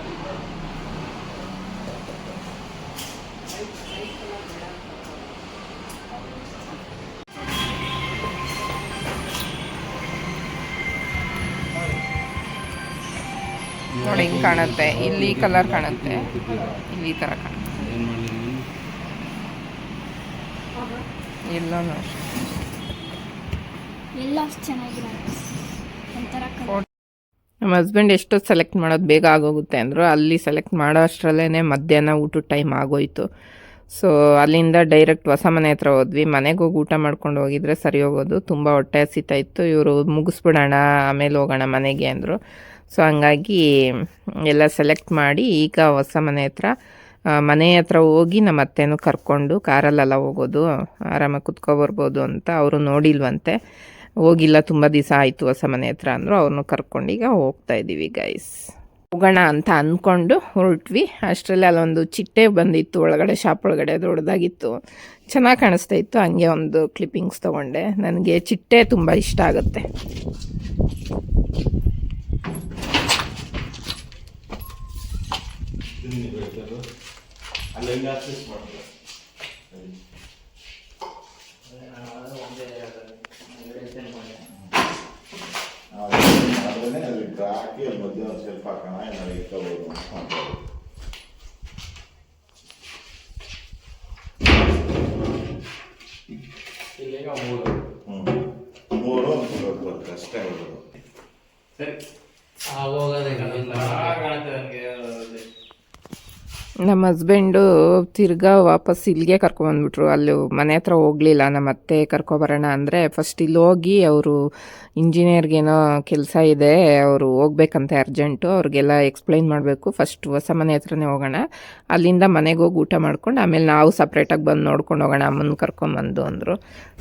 ಹಿಂಗೆ ಕಾಣುತ್ತೆ ಇಲ್ಲಿ ಕಲರ್ ಕಾಣುತ್ತೆ ಇಲ್ಲಿ ಈ ಥರ ಕಾಣುತ್ತೆ. ಎಲ್ಲನೂ ಅಷ್ಟೇ. ನಮ್ಮ ಹಸ್ಬೆಂಡ್ ಎಷ್ಟು ಸೆಲೆಕ್ಟ್ ಮಾಡೋದು ಬೇಗ ಆಗೋಗುತ್ತೆ ಅಂದರು ಅಲ್ಲಿ ಸೆಲೆಕ್ಟ್ ಮಾಡೋ ಅಷ್ಟರಲ್ಲೇ ಮಧ್ಯಾಹ್ನ ಊಟದ ಟೈಮ್ ಆಗೋಯ್ತು. ಸೊ ಅಲ್ಲಿಂದ ಡೈರೆಕ್ಟ್ ಹೊಸ ಮನೆ ಹತ್ರ ಹೋದ್ವಿ. ಮನೆಗೆ ಹೋಗಿ ಊಟ ಮಾಡ್ಕೊಂಡು ಹೋಗಿದ್ರೆ ಸರಿ ಹೋಗೋದು. ತುಂಬ ಹೊಟ್ಟೆ ಹಸಿತಾ ಇತ್ತು. ಇವರು ಮುಗಿಸ್ಬಿಡೋಣ ಆಮೇಲೆ ಹೋಗೋಣ ಮನೆಗೆ ಅಂದರು. ಸೊ ಹಂಗಾಗಿ ಎಲ್ಲ ಸೆಲೆಕ್ಟ್ ಮಾಡಿ ಈಗ ಹೊಸ ಮನೆ ಹತ್ರ ಮನೆ ಹತ್ರ ಹೋಗಿ ನಮ್ಮ ಅತ್ತೆನೂ ಕರ್ಕೊಂಡು ಕಾರಲ್ಲೆಲ್ಲ ಹೋಗೋದು, ಆರಾಮಾಗಿ ಕುತ್ಕೊಬರ್ಬೋದು ಅಂತ ಅವರು ನೋಡಿಲ್ವಂತೆ. ಹೋಗಿಲ್ಲ, ತುಂಬ ದಿವಸ ಆಯಿತು ಹೊಸ ಮನೆ ಹತ್ರ ಅಂದರು ಅವ್ರನ್ನೂ ಕರ್ಕೊಂಡು ಈಗ ಹೋಗ್ತಾ ಇದ್ದೀವಿ ಗೈಸ್ ಹೋಗೋಣ ಅಂತ ಅಂದ್ಕೊಂಡು ಹೊರಟ್ವಿ. ಅಷ್ಟರಲ್ಲಿ ಅಲ್ಲೊಂದು ಚಿಟ್ಟೆ ಬಂದಿತ್ತು, ಒಳಗಡೆ ಶಾಪ್ ಒಳಗಡೆ, ದೊಡ್ಡದಾಗಿತ್ತು. ಚೆನ್ನಾಗಿ ಕಾಣಿಸ್ತಾ ಇತ್ತು. ಹಂಗೆ ಒಂದು ಕ್ಲಿಪ್ಪಿಂಗ್ಸ್ ತೊಗೊಂಡೆ. ನನಗೆ ಚಿಟ್ಟೆ ತುಂಬ ಇಷ್ಟ ಆಗುತ್ತೆ. ಅಲ್ಲಿ ಹೆಂಗೆ ಅಡ್ಜಸ್ಟ್ ಮಾಡ್ತಾರೆ ಅದನ್ನೇ ಅಲ್ಲಿ ಹಾಕಿ ಅಲ್ಲಿ ಮಧ್ಯ ಒಂದು ಸ್ವಲ್ಪ ಹಾಕೋಣ ಏನಾದ್ರು ಇಟ್ಕೋಬೋದು ಅಂತ ಮಾಡ್ಬೋದು. ಮೂರು. ಹ್ಮ್. ಮೂರು ಒಂದು ಬರುತ್ತೆ ಅಷ್ಟೇ ಬರೋದು ಸರಿ. ಆ ಹೋಗೋದೇ ಕಾಣುತ್ತೆ ನನಗೆ ನಮ್ಮ ಹಸ್ಬೆಂಡು ತಿರ್ಗಾ ವಾಪಸ್ ಇಲ್ಲಿಗೆ ಕರ್ಕೊಬಂದ್ಬಿಟ್ರು ಅಲ್ಲಿ ಮನೆ ಹತ್ರ ಹೋಗ್ಲಿಲ್ಲ. ನಮ್ಮ ಅತ್ತೆ ಕರ್ಕೊಬರೋಣ ಅಂದರೆ ಫಸ್ಟ್ ಇಲ್ಲಿ ಹೋಗಿ ಅವರು ಇಂಜಿನಿಯರ್ಗೇನೋ ಕೆಲಸ ಇದೆ, ಅವರು ಹೋಗ್ಬೇಕಂತೆ ಅರ್ಜೆಂಟು ಅವ್ರಿಗೆಲ್ಲ ಎಕ್ಸ್ಪ್ಲೈನ್ ಮಾಡಬೇಕು. ಫಸ್ಟ್ ಹೊಸ ಮನೆ ಹತ್ರನೇ ಹೋಗೋಣ. ಅಲ್ಲಿಂದ ಮನೆಗೆ ಹೋಗಿ ಊಟ ಮಾಡ್ಕೊಂಡು ಆಮೇಲೆ ನಾವು ಸಪ್ರೇಟಾಗಿ ಬಂದು ನೋಡ್ಕೊಂಡು ಹೋಗೋಣ, ಅಮ್ಮನ ಕರ್ಕೊಂಬಂದು ಅಂದರು.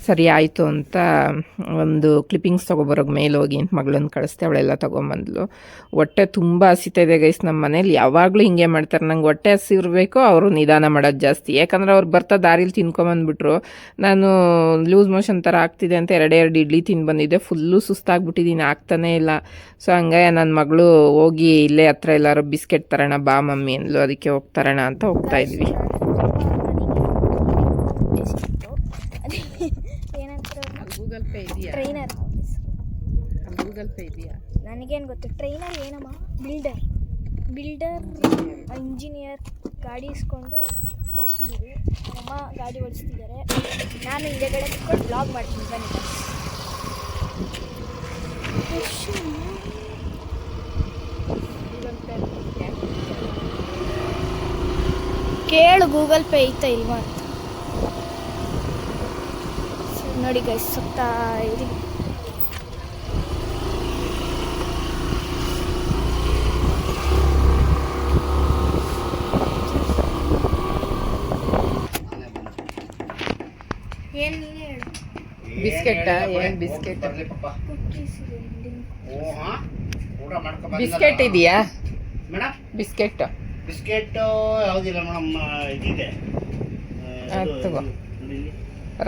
ಸರಿ ಆಯಿತು ಅಂತ ಒಂದು ಕ್ಲಿಪ್ಪಿಂಗ್ಸ್ ತೊಗೊಬರೋಗಿ ಮೇಲೆ ಹೋಗಿ ಅಂತ ಮಗಳನ್ನ ಕಳಿಸ್ತೆ ಅವಳೆಲ್ಲ ತೊಗೊಂಬಂದ್ಲು. ಹೊಟ್ಟೆ ತುಂಬ ಹಸಿತಾ ಇದೆ ಗೈಸ್ ನಮ್ಮ ಮನೇಲಿ. ಯಾವಾಗಲೂ ಹಿಂಗೆ ಮಾಡ್ತಾರೆ. ನಂಗೆ ಹೊಟ್ಟೆ ಹಸಿರ್ಬೇಕು ಅವರು ನಿಧಾನ ಮಾಡೋದು ಜಾಸ್ತಿ. ಯಾಕಂದರೆ ಅವ್ರು ಬರ್ತಾ ದಾರಿಲಿ ತಿನ್ಕೊಂಬಂದ್ಬಿಟ್ರು. ನಾನು ಲೂಸ್ ಮೋಷನ್ ಥರ ಆಗ್ತಿದೆ ಅಂತ ಎರಡೇ ಎರಡು ಇಡ್ಲಿ ತಿಂದು ಬಂದಿದ್ದೆ. ಫುಲ್ಲು ಸುಸ್ತಾಗ್ಬಿಟ್ಟಿದ್ದೀನಿ ಆಗ್ತಾನೇ ಇಲ್ಲ. ಸೊ ಹಂಗಾಗಿ ನನ್ನ ಮಗಳು ಹೋಗಿ ಇಲ್ಲೇ ಹತ್ರ ಎಲ್ಲರೂ ಬಿಸ್ಕೆಟ್ ತರೋಣ ಬಾ ಮಮ್ಮಿ ಅಂದ್ಲು. ಅದಕ್ಕೆ ಹೋಗ್ತಾರಣ ಅಂತ ಹೋಗ್ತಾ ಇದ್ವಿ. ಗೂಗಲ್ ಪೇ ಇದೆಯಾ? ಟ್ರೈನರ್. ಗೂಗಲ್ ಪೇ ಇದೆಯಾ? ನನಗೇನು ಗೊತ್ತು ಟ್ರೈನರ್ ಏನಮ್ಮ? ಬಿಲ್ಡರ್. ಬಿಲ್ಡರ್, ಇಂಜಿನಿಯರ್ ಗಾಡಿ ಇಸ್ಕೊಂಡು ಹೋಗ್ತಿದ್ದೀವಿ. ಅಮ್ಮ ಗಾಡಿ ಓಡಿಸ್ತಿದ್ದಾರೆ. ನಾನು ಹಿಂದೆಗಡೆ ಕುತ್ಕೊಂಡು ಬ್ಲಾಗ್ ಮಾಡ್ತೀನಿ. ಬನ್ನಿ ಕೇಳು ಗೂಗಲ್ ಪೇ ಐತಾ ಇಲ್ವಾ ಅಂತ. ನೋಡಿ ಗೈಸ್ ಸುತ್ತಾ ಇರಿ. ಬಿಸ್ಕೆಟ್ ಏನ್ ಬಿಸ್ಕೆಟ್? ಕುಕ್ಕೀಸ್ ಇದೆ ಊಟ ಮಾಡ್ಕೊಂಡ್ ಬಿಸ್ಕೆಟ್ ಇದೆಯಾ? ಮೇಡಮ್? ಬಿಸ್ಕೆಟ್. ಬಿಸ್ಕೆಟ್ ಯಾವುದಿಲ್ಲ ಮೇಡಮ್ ಇದಿದೆ. ಆ, ಅದು ತಗೋ. ಇಲ್ಲಿ.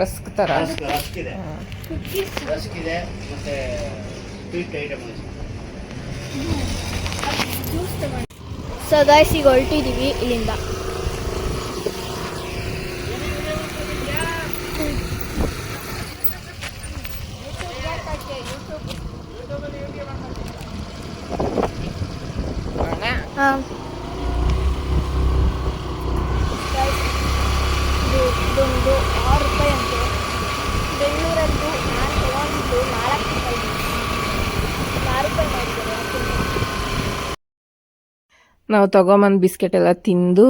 ರಸ್ಕ್ ತರ. ರಸ್ಕ್ ರಸ್ಕ್ ಇದೆ. ಕುಕ್ಕೀಸ್ ರಸ್ಕ್ ಇದೆ ಮತ್ತೆ ಸ್ವೀಟ್ ಐಟಮ್ ಇದೆ. ಸೊ ಗಾಯ್ಸ್ ಈಗ ಹೊರಟಿದ್ದೀವಿ ಇಲ್ಲಿಂದ ಹಾಂ ಇದು ಇದೊಂದು ಆರು ನಾವು ತಗೊಂಬಂದು ಬಿಸ್ಕೆಟ್ ಎಲ್ಲ ತಿಂದು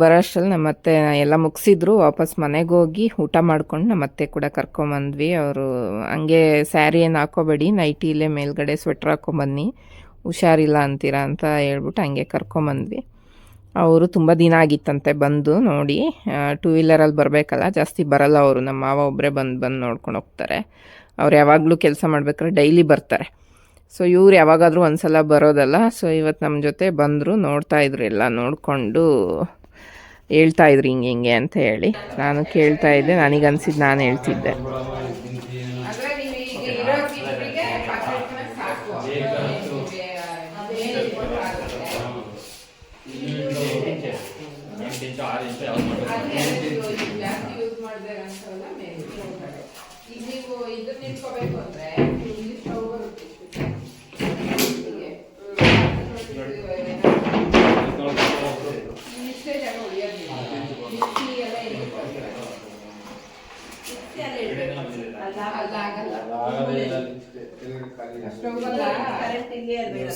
ಬರೋ ಅಷ್ಟ್ರಲ್ಲಿ ನಮ್ಮ ಅತ್ತೆ ಎಲ್ಲ ಮುಗಿಸಿದ್ರು, ವಾಪಸ್ ಮನೆಗೆ ಹೋಗಿ ಊಟ ಮಾಡ್ಕೊಂಡು ನಮ್ಮ ಅತ್ತೆ ಕೂಡ ಕರ್ಕೊಂಬಂದ್ವಿ. ಅವರು ಹಂಗೆ ಸ್ಯಾರಿ ಏನು ಹಾಕೋಬೇಡಿ, ನೈಟಿ ಇಲ್ಲೇ ಮೇಲ್ಗಡೆ ಸ್ವೆಟ್ರ್ ಹಾಕೊಂಬನ್ನಿ. ಹುಷಾರಿಲ್ಲ ಅಂತೀರಾ ಅಂತ ಹೇಳ್ಬಿಟ್ಟು ಹಂಗೆ ಕರ್ಕೊಂಬಂದ್ವಿ. ಅವರು ತುಂಬ ದಿನ ಆಗಿತ್ತಂತೆ ಬಂದು ನೋಡಿ ಟೂ ವೀಲರಲ್ಲಿ ಬರಬೇಕಲ್ಲ, ಜಾಸ್ತಿ ಬರಲ್ಲ ಅವರು, ನಮ್ಮ ಮಾವ ಒಬ್ಬರೇ ಬಂದು ಬಂದು ನೋಡ್ಕೊಂಡು ಹೋಗ್ತಾರೆ. ಅವ್ರು ಯಾವಾಗಲೂ ಕೆಲಸ ಮಾಡ್ಬೇಕಾದ್ರೆ ಡೈಲಿ ಬರ್ತಾರೆ. ಸೊ ಇವ್ರು ಯಾವಾಗಾದರೂ ಒಂದ್ಸಲ ಬರೋದಲ್ಲ ಸೊ ಇವತ್ತು ನಮ್ಮ ಜೊತೆ ಬಂದರು, ನೋಡ್ತಾ ಇದ್ರು ಎಲ್ಲ, ನೋಡಿಕೊಂಡು ಹೇಳ್ತಾ ಇದ್ರು ಹಿಂಗೆ ಹಿಂಗೆ ಅಂತ ಹೇಳಿ. ನಾನು ಕೇಳ್ತಾ ಇದ್ದೆ ನನಗೆ ಅನ್ಸಿದ್ದು ನಾನು ಹೇಳ್ತಿದ್ದೆ.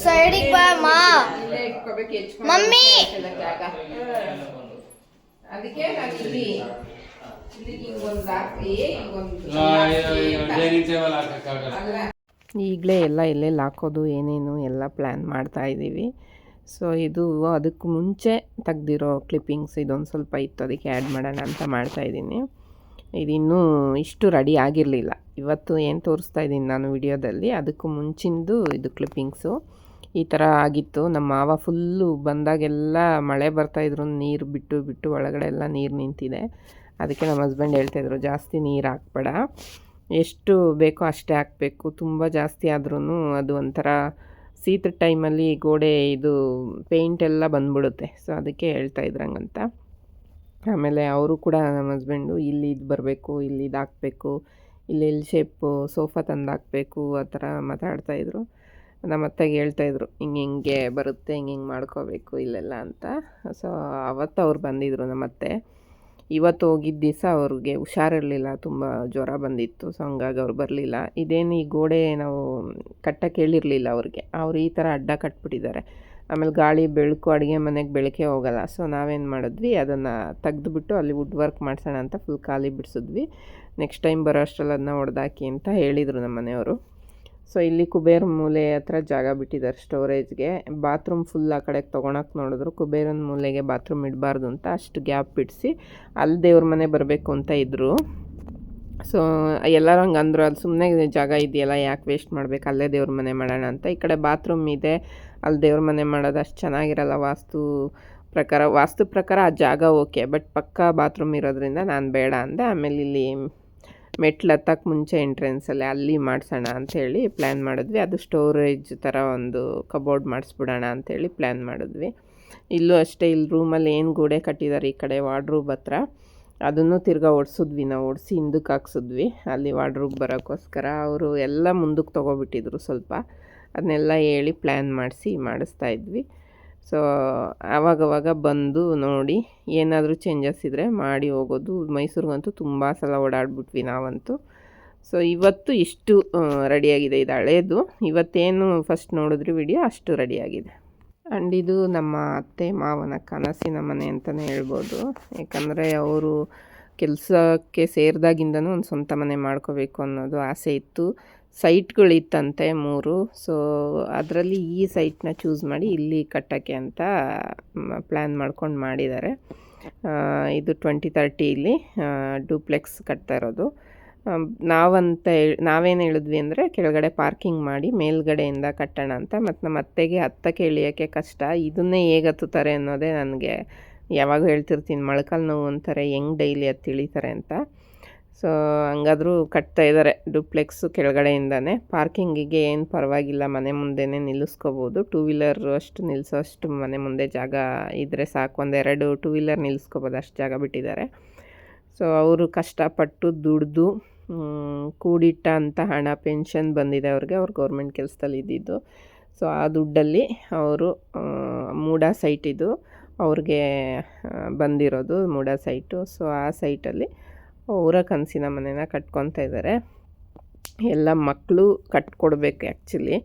ಸೈಡಿಗೆ ಬಾ ಮಾ. ಮಮ್ಮಿ. ಇಲ್ಲಿ ಈಗಲೇ ಎಲ್ಲ ಎಲ್ಲೆಲ್ಲಿ ಹಾಕೋದು ಏನೇನು ಎಲ್ಲ ಪ್ಲ್ಯಾನ್ ಮಾಡ್ತಾ ಇದ್ದೀವಿ ಸೊ ಇದು ಅದಕ್ಕೆ ಮುಂಚೆ ತೆಗ್ದಿರೋ ಕ್ಲಿಪ್ಪಿಂಗ್ಸ್ ಇದೊಂದು ಸ್ವಲ್ಪ ಇತ್ತು ಅದಕ್ಕೆ ಆ್ಯಡ್ ಮಾಡೋಣ ಅಂತ ಮಾಡ್ತಾ ಇದ್ದೀನಿ ಇದಿನ್ನೂ ಇಷ್ಟು ರೆಡಿ ಆಗಿರಲಿಲ್ಲ. ಇವತ್ತು ಏನು ತೋರಿಸ್ತಾ ಇದ್ದೀನಿ ನಾನು ವಿಡಿಯೋದಲ್ಲಿ, ಅದಕ್ಕೂ ಮುಂಚಿಂದು ಇದು ಕ್ಲಿಪ್ಪಿಂಗ್ಸು ಈ ಥರ ಆಗಿತ್ತು. ನಮ್ಮ ಮಾವ ಫುಲ್ಲು ಬಂದಾಗೆಲ್ಲ ಮಳೆ ಬರ್ತಾಯಿದ್ರು ನೀರು ಬಿಟ್ಟು ಬಿಟ್ಟು ಒಳಗಡೆ ಎಲ್ಲ ನೀರು ನಿಂತಿದೆ. ಅದಕ್ಕೆ ನಮ್ಮ ಹಸ್ಬೆಂಡ್ ಹೇಳ್ತಾಯಿದ್ರು ಜಾಸ್ತಿ ನೀರು ಹಾಕ್ಬೇಡ. ಎಷ್ಟು ಬೇಕೋ ಅಷ್ಟೇ ಹಾಕಬೇಕು. ತುಂಬ ಜಾಸ್ತಿ ಆದ್ರೂ ಅದು ಒಂಥರ ಶೀತ ಟೈಮಲ್ಲಿ ಗೋಡೆ ಇದು ಪೇಂಟ್ ಎಲ್ಲ ಬಂದ್ಬಿಡುತ್ತೆ. ಸೊ ಅದಕ್ಕೆ ಹೇಳ್ತಾ ಇದ್ರಂಗಂತ. ಆಮೇಲೆ ಅವರು ಕೂಡ ನಮ್ಮ ಹಸ್ಬೆಂಡು ಇಲ್ಲಿ ಇದು ಬರಬೇಕು, ಇಲ್ಲಿ ಇದು ಹಾಕಬೇಕು, ಇಲ್ಲಿ ಎಲ್ ಶೇಪು ಸೋಫಾ ತಂದು ಹಾಕಬೇಕು, ಆ ಥರ ಮಾತಾಡ್ತಾಯಿದ್ರು ನಮ್ಮ ಅತ್ತೆಗೆ ಹೇಳ್ತಾಯಿದ್ರು ಹಿಂಗೆ ಹಿಂಗೆ ಬರುತ್ತೆ, ಹಿಂಗೆ ಹಿಂಗೆ ಮಾಡ್ಕೋಬೇಕು ಇಲ್ಲೆಲ್ಲ ಅಂತ. ಸೊ ಅವತ್ತು ಅವ್ರು ಬಂದಿದ್ದರು ನಮ್ಮ ಅತ್ತೆ. ಇವತ್ತು ಹೋಗಿದ್ದ ದಿವಸ ಅವ್ರಿಗೆ ಹುಷಾರಿರಲಿಲ್ಲ, ತುಂಬ ಜ್ವರ ಬಂದಿತ್ತು. ಸೊ ಹಂಗಾಗಿ ಅವ್ರು ಬರಲಿಲ್ಲ. ಇದೇನು ಈ ಗೋಡೆ ನಾವು ಕಟ್ಟಕ್ಕೆ ಹೇಳಿರಲಿಲ್ಲ ಅವ್ರಿಗೆ. ಅವ್ರು ಈ ಥರ ಅಡ್ಡ ಕಟ್ಬಿಟ್ಟಿದ್ದಾರೆ. ಆಮೇಲೆ ಗಾಳಿ, ಬೆಳಕು, ಅಡುಗೆ ಮನೆಗೆ ಬೆಳಕೆ ಹೋಗಲ್ಲ. ಸೊ ನಾವೇನು ಮಾಡಿದ್ವಿ, ಅದನ್ನು ತೆಗೆದುಬಿಟ್ಟು ಅಲ್ಲಿ ವುಡ್ ವರ್ಕ್ ಮಾಡಿಸೋಣ ಅಂತ ಫುಲ್ ಖಾಲಿ ಬಿಡಿಸಿದ್ವಿ. ನೆಕ್ಸ್ಟ್ ಟೈಮ್ ಬರೋ ಅಷ್ಟರಲ್ಲಿ ಅದನ್ನ ಹೊಡೆದಾಕಿ ಅಂತ ಹೇಳಿದರು ನಮ್ಮ ಮನೆಯವರು. ಸೊ ಇಲ್ಲಿ ಕುಬೇರ ಮೂಲೆ ಹತ್ರ ಜಾಗ ಬಿಟ್ಟಿದ್ದಾರೆ ಸ್ಟೋರೇಜ್ಗೆ ಬಾತ್ರೂಮ್ ಫುಲ್ ಆ ಕಡೆಗೆ ತೊಗೊಳಕ್ಕೆ ನೋಡಿದ್ರು. ಕುಬೇರನ ಮೂಲೆಗೆ ಬಾತ್ರೂಮ್ ಇಡಬಾರ್ದು ಅಂತ ಅಷ್ಟು ಗ್ಯಾಪ್ ಬಿಡಿಸಿ ಅಲ್ಲಿ ದೇವ್ರ ಮನೆ ಬರಬೇಕು ಅಂತ ಇದ್ದರು ಸೊ ಎಲ್ಲರೂ ಹಂಗೆ ಅಂದರು ಅಲ್ಲಿ ಸುಮ್ಮನೆ ಜಾಗ ಇದೆಯಲ್ಲ, ಯಾಕೆ ವೇಸ್ಟ್ ಮಾಡಬೇಕು? ಅಲ್ಲೇ ದೇವ್ರ ಮನೆ ಮಾಡೋಣ ಅಂತ. ಈ ಕಡೆ ಬಾತ್ರೂಮ್ ಇದೆ. ಅಲ್ಲಿ ದೇವ್ರ ಮನೆ ಮಾಡೋದು ಅಷ್ಟು ಚೆನ್ನಾಗಿರಲ್ಲ ವಾಸ್ತು ಪ್ರಕಾರ. ವಾಸ್ತು ಪ್ರಕಾರ ಆ ಜಾಗ ಓಕೆ, ಬಟ್ ಪಕ್ಕ ಬಾತ್ರೂಮ್ ಇರೋದ್ರಿಂದ ನಾನು ಬೇಡ ಅಂದೆ. ಆಮೇಲೆ ಇಲ್ಲಿ ಮೆಟ್ಲು ಹತ್ತಕ್ಕೆ ಮುಂಚೆ ಎಂಟ್ರೆನ್ಸಲ್ಲಿ ಅಲ್ಲಿ ಮಾಡಿಸೋಣ ಅಂಥೇಳಿ ಪ್ಲ್ಯಾನ್ ಮಾಡಿದ್ವಿ. ಅದು ಸ್ಟೋರೇಜ್ ಥರ ಒಂದು ಕಬೋರ್ಡ್ ಮಾಡಿಸ್ಬಿಡೋಣ ಅಂಥೇಳಿ ಪ್ಲ್ಯಾನ್ ಮಾಡಿದ್ವಿ. ಇಲ್ಲೂ ಅಷ್ಟೇ, ಇಲ್ಲಿ ರೂಮಲ್ಲಿ ಏನು ಗೋಡೆ ಕಟ್ಟಿದ್ದಾರೆ ಈ ಕಡೆ ವಾರ್ಡ್ರೂಬ್ ಹತ್ರ, ಅದನ್ನು ತಿರ್ಗಾ ಓಡಿಸಿದ್ವಿ ನಾವು. ಓಡಿಸಿ ಹಿಂದಕ್ಕೆ ಹಾಕ್ಸಿದ್ವಿ. ಅಲ್ಲಿ ವಾರ್ಡ್ರೂಬ್ ಬರೋಕ್ಕೋಸ್ಕರ. ಅವರು ಎಲ್ಲ ಮುಂದಕ್ಕೆ ತೊಗೊಬಿಟ್ಟಿದ್ರು ಸ್ವಲ್ಪ. ಅದನ್ನೆಲ್ಲ ಹೇಳಿ ಪ್ಲ್ಯಾನ್ ಮಾಡಿಸಿ ಮಾಡಿಸ್ತಾ ಇದ್ವಿ. ಸೊ ಆವಾಗವಾಗ ಬಂದು ನೋಡಿ ಏನಾದರೂ ಚೇಂಜಸ್ ಇದ್ದರೆ ಮಾಡಿ ಹೋಗೋದು. ಮೈಸೂರಿಗಂತೂ ತುಂಬ ಸಲ ಓಡಾಡ್ಬಿಟ್ವಿ ನಾವಂತೂ. ಸೊ ಇವತ್ತು ಇಷ್ಟು ರೆಡಿಯಾಗಿದೆ. ಇದು ಹಳೇದು. ಇವತ್ತೇನು ಫಸ್ಟ್ ನೋಡಿದ್ರಿ ವಿಡಿಯೋ ಅಷ್ಟು ರೆಡಿಯಾಗಿದೆ. ಆ್ಯಂಡ್ ಇದು ನಮ್ಮ ಅತ್ತೆ, ಮಾವನ ಕನಸಿನ ಮನೆ ಅಂತಲೇ ಹೇಳ್ಬೋದು. ಯಾಕಂದರೆ ಅವರು ಕೆಲಸಕ್ಕೆ ಸೇರಿದಾಗಿಂದನೂ ಒಂದು ಸ್ವಂತ ಮನೆ ಮಾಡ್ಕೋಬೇಕು ಅನ್ನೋದು ಆಸೆ ಇತ್ತು. ಸೈಟ್ಗಳಿತ್ತಂತೆ ಮೂರು. ಸೊ ಅದರಲ್ಲಿ ಈ ಸೈಟ್ನ ಚೂಸ್ ಮಾಡಿ ಇಲ್ಲಿ ಕಟ್ಟೋಕ್ಕೆ ಅಂತ ಪ್ಲ್ಯಾನ್ ಮಾಡ್ಕೊಂಡು ಮಾಡಿದ್ದಾರೆ ಇದು ಟ್ವೆಂಟಿ ತರ್ಟಿಯಲ್ಲಿ ಡೂಪ್ಲೆಕ್ಸ್ ಕಟ್ತಾ ಇರೋದು. ನಾವಂತ ನಾವೇನು ಹೇಳಿದ್ವಿ ಅಂದರೆ ಕೆಳಗಡೆ ಪಾರ್ಕಿಂಗ್ ಮಾಡಿ ಮೇಲ್ಗಡೆಯಿಂದ ಕಟ್ಟೋಣ ಅಂತ. ಮತ್ತು ನಮ್ಮ ಅತ್ತೆಗೆ ಹತ್ತಕ್ಕೆ ಇಳಿಯೋಕ್ಕೆ ಕಷ್ಟ. ಇದನ್ನೇ ಹೇಗೆ ಹತ್ತುತ್ತಾರೆ ಅನ್ನೋದೇ ನನಗೆ ಯಾವಾಗ ಹೇಳ್ತಿರ್ತೀನಿ, ಮೊಳಕಾಲು ನೋವು ಅಂತಾರೆ, ಹೆಂಗೆ ಡೈಲಿ ಅದು ತಿಳಿತಾರೆ ಅಂತ. ಸೊ, ಹಂಗಾದ್ರೂ ಕಟ್ತಾ ಇದ್ದಾರೆ ಡುಪ್ಲೆಕ್ಸು ಕೆಳಗಡೆಯಿಂದನೇ. ಪಾರ್ಕಿಂಗಿಗೆ ಏನು ಪರವಾಗಿಲ್ಲ, ಮನೆ ಮುಂದೆನೇ ನಿಲ್ಲಿಸ್ಕೋಬೋದು ಟೂ ವೀಲರ್ ಅಷ್ಟು ನಿಲ್ಲಿಸೋ ಅಷ್ಟು ಮನೆ ಮುಂದೆ ಜಾಗ ಇದ್ದರೆ ಸಾಕು. ಒಂದೆರಡು ಟೂ ವೀಲರ್ ನಿಲ್ಲಿಸ್ಕೋಬೋದು ಅಷ್ಟು ಜಾಗ ಬಿಟ್ಟಿದ್ದಾರೆ. ಸೊ, ಅವರು ಕಷ್ಟಪಟ್ಟು ದುಡ್ದು ಕೂಡಿಟ್ಟ ಅಂತ ಹಣ, ಪೆನ್ಷನ್ ಬಂದಿದೆ ಅವ್ರಿಗೆ, ಅವ್ರು ಗೌರ್ಮೆಂಟ್ ಕೆಲಸದಲ್ಲಿ ಇದ್ದಿದ್ದು. ಸೊ, ಆ ದುಡ್ಡಲ್ಲಿ ಅವರು ಮೂಡಾ ಸೈಟಿದು ಅವ್ರಿಗೆ ಬಂದಿರೋದು ಮೂಡ ಸೈಟು. ಸೊ, ಆ ಸೈಟಲ್ಲಿ ಅವರ ಕನಸಿನ ಮನೆನ ಕಟ್ಕೊತಾ ಇದ್ದಾರೆ ಎಲ್ಲ ಮಕ್ಕಳು ಕಟ್ಕೊಡ್ಬೇಕು ಆ್ಯಕ್ಚುಲಿ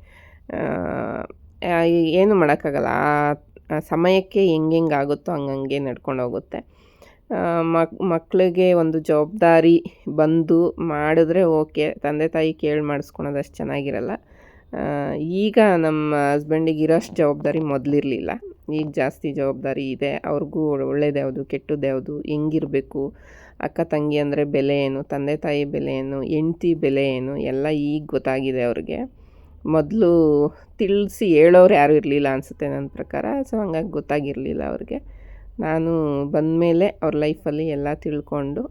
ಏನು ಮಾಡೋಕ್ಕಾಗಲ್ಲ. ಆ- ಸಮಯಕ್ಕೆ ಹೆಂಗೆ ಆಗುತ್ತೋ ಹಂಗಂಗೆ ನಡ್ಕೊಂಡು ಹೋಗುತ್ತೆ. ಮಕ್ ಮಕ್ಕಳಿಗೆ ಒಂದು ಜವಾಬ್ದಾರಿ ಬಂದು ಮಾಡಿದ್ರೆ ಓಕೆ. ತಂದೆ ತಾಯಿ ಕೇಳಿ ಮಾಡಿಸ್ಕೊಳೋದು ಅಷ್ಟು ಚೆನ್ನಾಗಿರಲ್ಲ. ಈಗ ನಮ್ಮ ಹಸ್ಬೆಂಡಿಗೆ ಇರೋಷ್ಟು ಜವಾಬ್ದಾರಿ ಮೊದಲಿರಲಿಲ್ಲ. ಈಗ ಜಾಸ್ತಿ ಜವಾಬ್ದಾರಿ ಇದೆ. ಅವ್ರಿಗೂ ಒಳ್ಳೇದು ಯಾವುದು, ಕೆಟ್ಟದ್ದು ಯಾವುದು, ಹೆಂಗಿರಬೇಕು, ಅಕ್ಕ ತಂಗಿ ಅಂದರೆ ಬೆಲೆ ಏನು, ತಂದೆ ತಾಯಿ ಬೆಲೆ ಏನು, ಹೆಂಡ್ತಿ ಬೆಲೆ ಏನು, ಎಲ್ಲ ಈಗ ಗೊತ್ತಾಗಿದೆ ಅವ್ರಿಗೆ. ಮೊದಲು ತಿಳಿಸಿ ಹೇಳೋರು ಯಾರೂ ಇರಲಿಲ್ಲ ಅನಿಸುತ್ತೆ ನನ್ನ ಪ್ರಕಾರ. ಸೊ ಹಂಗಾಗಿ ಗೊತ್ತಾಗಿರಲಿಲ್ಲ ಅವ್ರಿಗೆ. ನಾನು ಬಂದಮೇಲೆ ಅವ್ರ ಲೈಫಲ್ಲಿ ಎಲ್ಲ ತಿಳ್ಕೊಂಡು,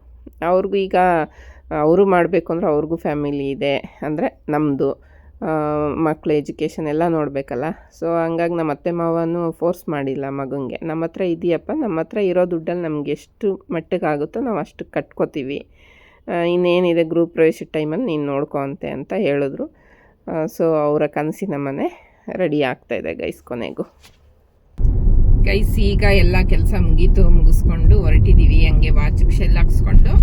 ಅವ್ರಿಗೂ ಈಗ, ಅವರು ಮಾಡಬೇಕು ಅಂದ್ರೆ ಅವ್ರಿಗೂ ಫ್ಯಾಮಿಲಿ ಇದೆ. ಅಂದರೆ ನಮ್ಮದು ಮಕ್ಳ ಎಜುಕೇಷನ್ ಎಲ್ಲ ನೋಡಬೇಕಲ್ಲ. ಸೊ ಹಂಗಾಗಿ ನಮ್ಮ ಅತ್ತೆ ಮಾವನೂ ಫೋರ್ಸ್ ಮಾಡಿಲ್ಲ ಮಗನಿಗೆ ನಮ್ಮ ಹತ್ರ ಇದೆಯಪ್ಪ, ನಮ್ಮ ಹತ್ರ ಇರೋ ದುಡ್ಡಲ್ಲಿ ನಮ್ಗೆ ಎಷ್ಟು ಮಟ್ಟಿಗೆ ಆಗುತ್ತೋ ನಾವು ಅಷ್ಟು ಕಟ್ಕೋತೀವಿ. ಇನ್ನೇನಿದೆ ಗ್ರೂಪ್ ಪ್ರವೇಶದ ಟೈಮಲ್ಲಿ ನೀನು ನೋಡ್ಕೊ ಅಂತೆ ಅಂತ ಹೇಳಿದ್ರು. ಸೊ ಅವರ ಕನಸಿನ ಮನೆ ರೆಡಿ ಆಗ್ತಾಯಿದೆ ಗೈಸ್ ಕೊನೆಗೂ. ಗೈಸ್ ಈಗ ಎಲ್ಲ ಕೆಲಸ ಮುಗೀತು, ಮುಗಿಸ್ಕೊಂಡು ಹೊರಟಿದ್ದೀವಿ ಹಂಗೆ ವಾಚ್ ಶೆಲ್ ಹಾಕ್ಸ್ಕೊಂಡು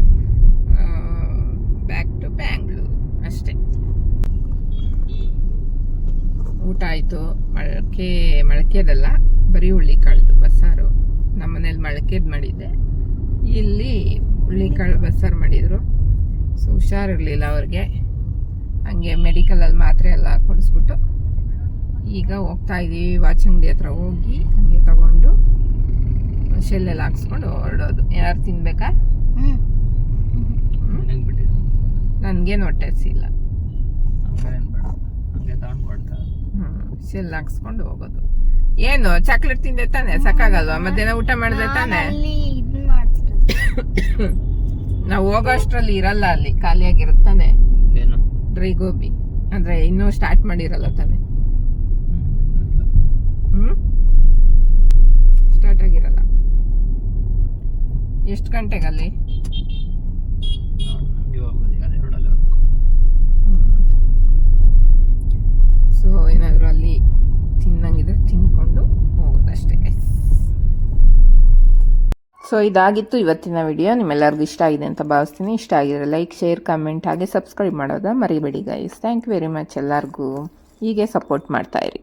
ಬ್ಯಾಕ್ ಟು ಬ್ಯಾಂಗ್ಳೂರ್ ಅಷ್ಟೇ ಊಟ ಆಯಿತು. ಮೊಳಕೆ ಮೊಳಕೆದಲ್ಲ ಬರೀ ಹುಳ್ಳಿಕಾಳ್ದು ಬಸ್ಸಾರು. ನಮ್ಮ ಮನೇಲಿ ಮೊಳಕೆದು ಮಾಡಿದ್ದೆ. ಇಲ್ಲಿ ಹುಳ್ಳಿಕಾಳು ಬಸ್ಸಾರು ಮಾಡಿದರು. ಸೊ ಹುಷಾರಿರಲಿಲ್ಲ ಅವ್ರಿಗೆ. ಹಂಗೆ ಮೆಡಿಕಲಲ್ಲಿ ಮಾತ್ರೆ ಎಲ್ಲ ಕೊಡಿಸ್ಬಿಟ್ಟು ಈಗ ಹೋಗ್ತಾ ಇದ್ದೀವಿ ವಾಚ್ ಅಂಗಡಿ ಹತ್ರ ಹೋಗಿ ಹಂಗೆ ತಗೊಂಡು ಶೆಲ್ಲೆಲ್ಲ ಹಾಕ್ಸ್ಕೊಂಡು ಹೊರಡೋದು. ಯಾರು ತಿನ್ಬೇಕಾ? ನನಗೇನು ಹೊಟ್ಟೆ ಸಿಲ್ಲ ಹಂಗೆ ತಗೊಂಡು ಕೊಡ್ತಾ ಶೆಲ್ ಹಾಕ್ಸ್ಕೊಂಡು ಹೋಗೋದು. ಏನು ಚಾಕ್ಲೇಟ್ ತಿಂದೆ ತಾನೆ? ಸಾಕಾಗಲ್ವಾ? ಮಧ್ಯಾಹ್ನ ಊಟ ಮಾಡಿದೆ ತಾನೆ? ನಾವು ಹೋಗೋ ಅಷ್ಟರಲ್ಲಿ ಇರಲ್ಲ ಅಲ್ಲಿ ಖಾಲಿಯಾಗಿರುತ್ತಾನೆ ಏನು? ಡ್ರೈ ಗೋಬಿ. ಅಂದ್ರೆ ಇನ್ನೂ ಸ್ಟಾರ್ಟ್ ಮಾಡಿರಲ್ಲ ತಾನೆ. ಹ್ಮ್? ಸ್ಟಾರ್ಟ್ ಆಗಿರಲ್ಲ. ಎಷ್ಟು ಗಂಟೆಗೆ ಅಲ್ಲಿ ನೋಡಿ ನಮಗೆ ಹೋಗೋದು ಈಗ ಅದೆರಡಲ್ಲಿ ಹೋಗ್ಬೇಕು ಸೊ, ಏನಾದರೂ ಅಲ್ಲಿ ತಿನ್ನಂಗಿದ್ರೆ ತಿನ್ಕೊಂಡು ಹೋಗೋದಷ್ಟೇ. ಸೊ, ಇದಾಗಿತ್ತು ಇವತ್ತಿನ ವಿಡಿಯೋ. ನಿಮ್ಮೆಲ್ಲರಿಗೂ ಇಷ್ಟ ಆಗಿದೆ ಅಂತ ಭಾವಿಸ್ತೀನಿ. ಇಷ್ಟ ಆಗಿದೆ ಲೈಕ್, ಶೇರ್, ಕಮೆಂಟ್ ಹಾಗೆ ಸಬ್ಸ್ಕ್ರೈಬ್ ಮಾಡೋದ ಮರಿಬೇಡಿ guys thank you very much ಎಲ್ಲರಿಗೂ. ಹೀಗೆ ಸಪೋರ್ಟ್ ಮಾಡ್ತಾಯಿರಿ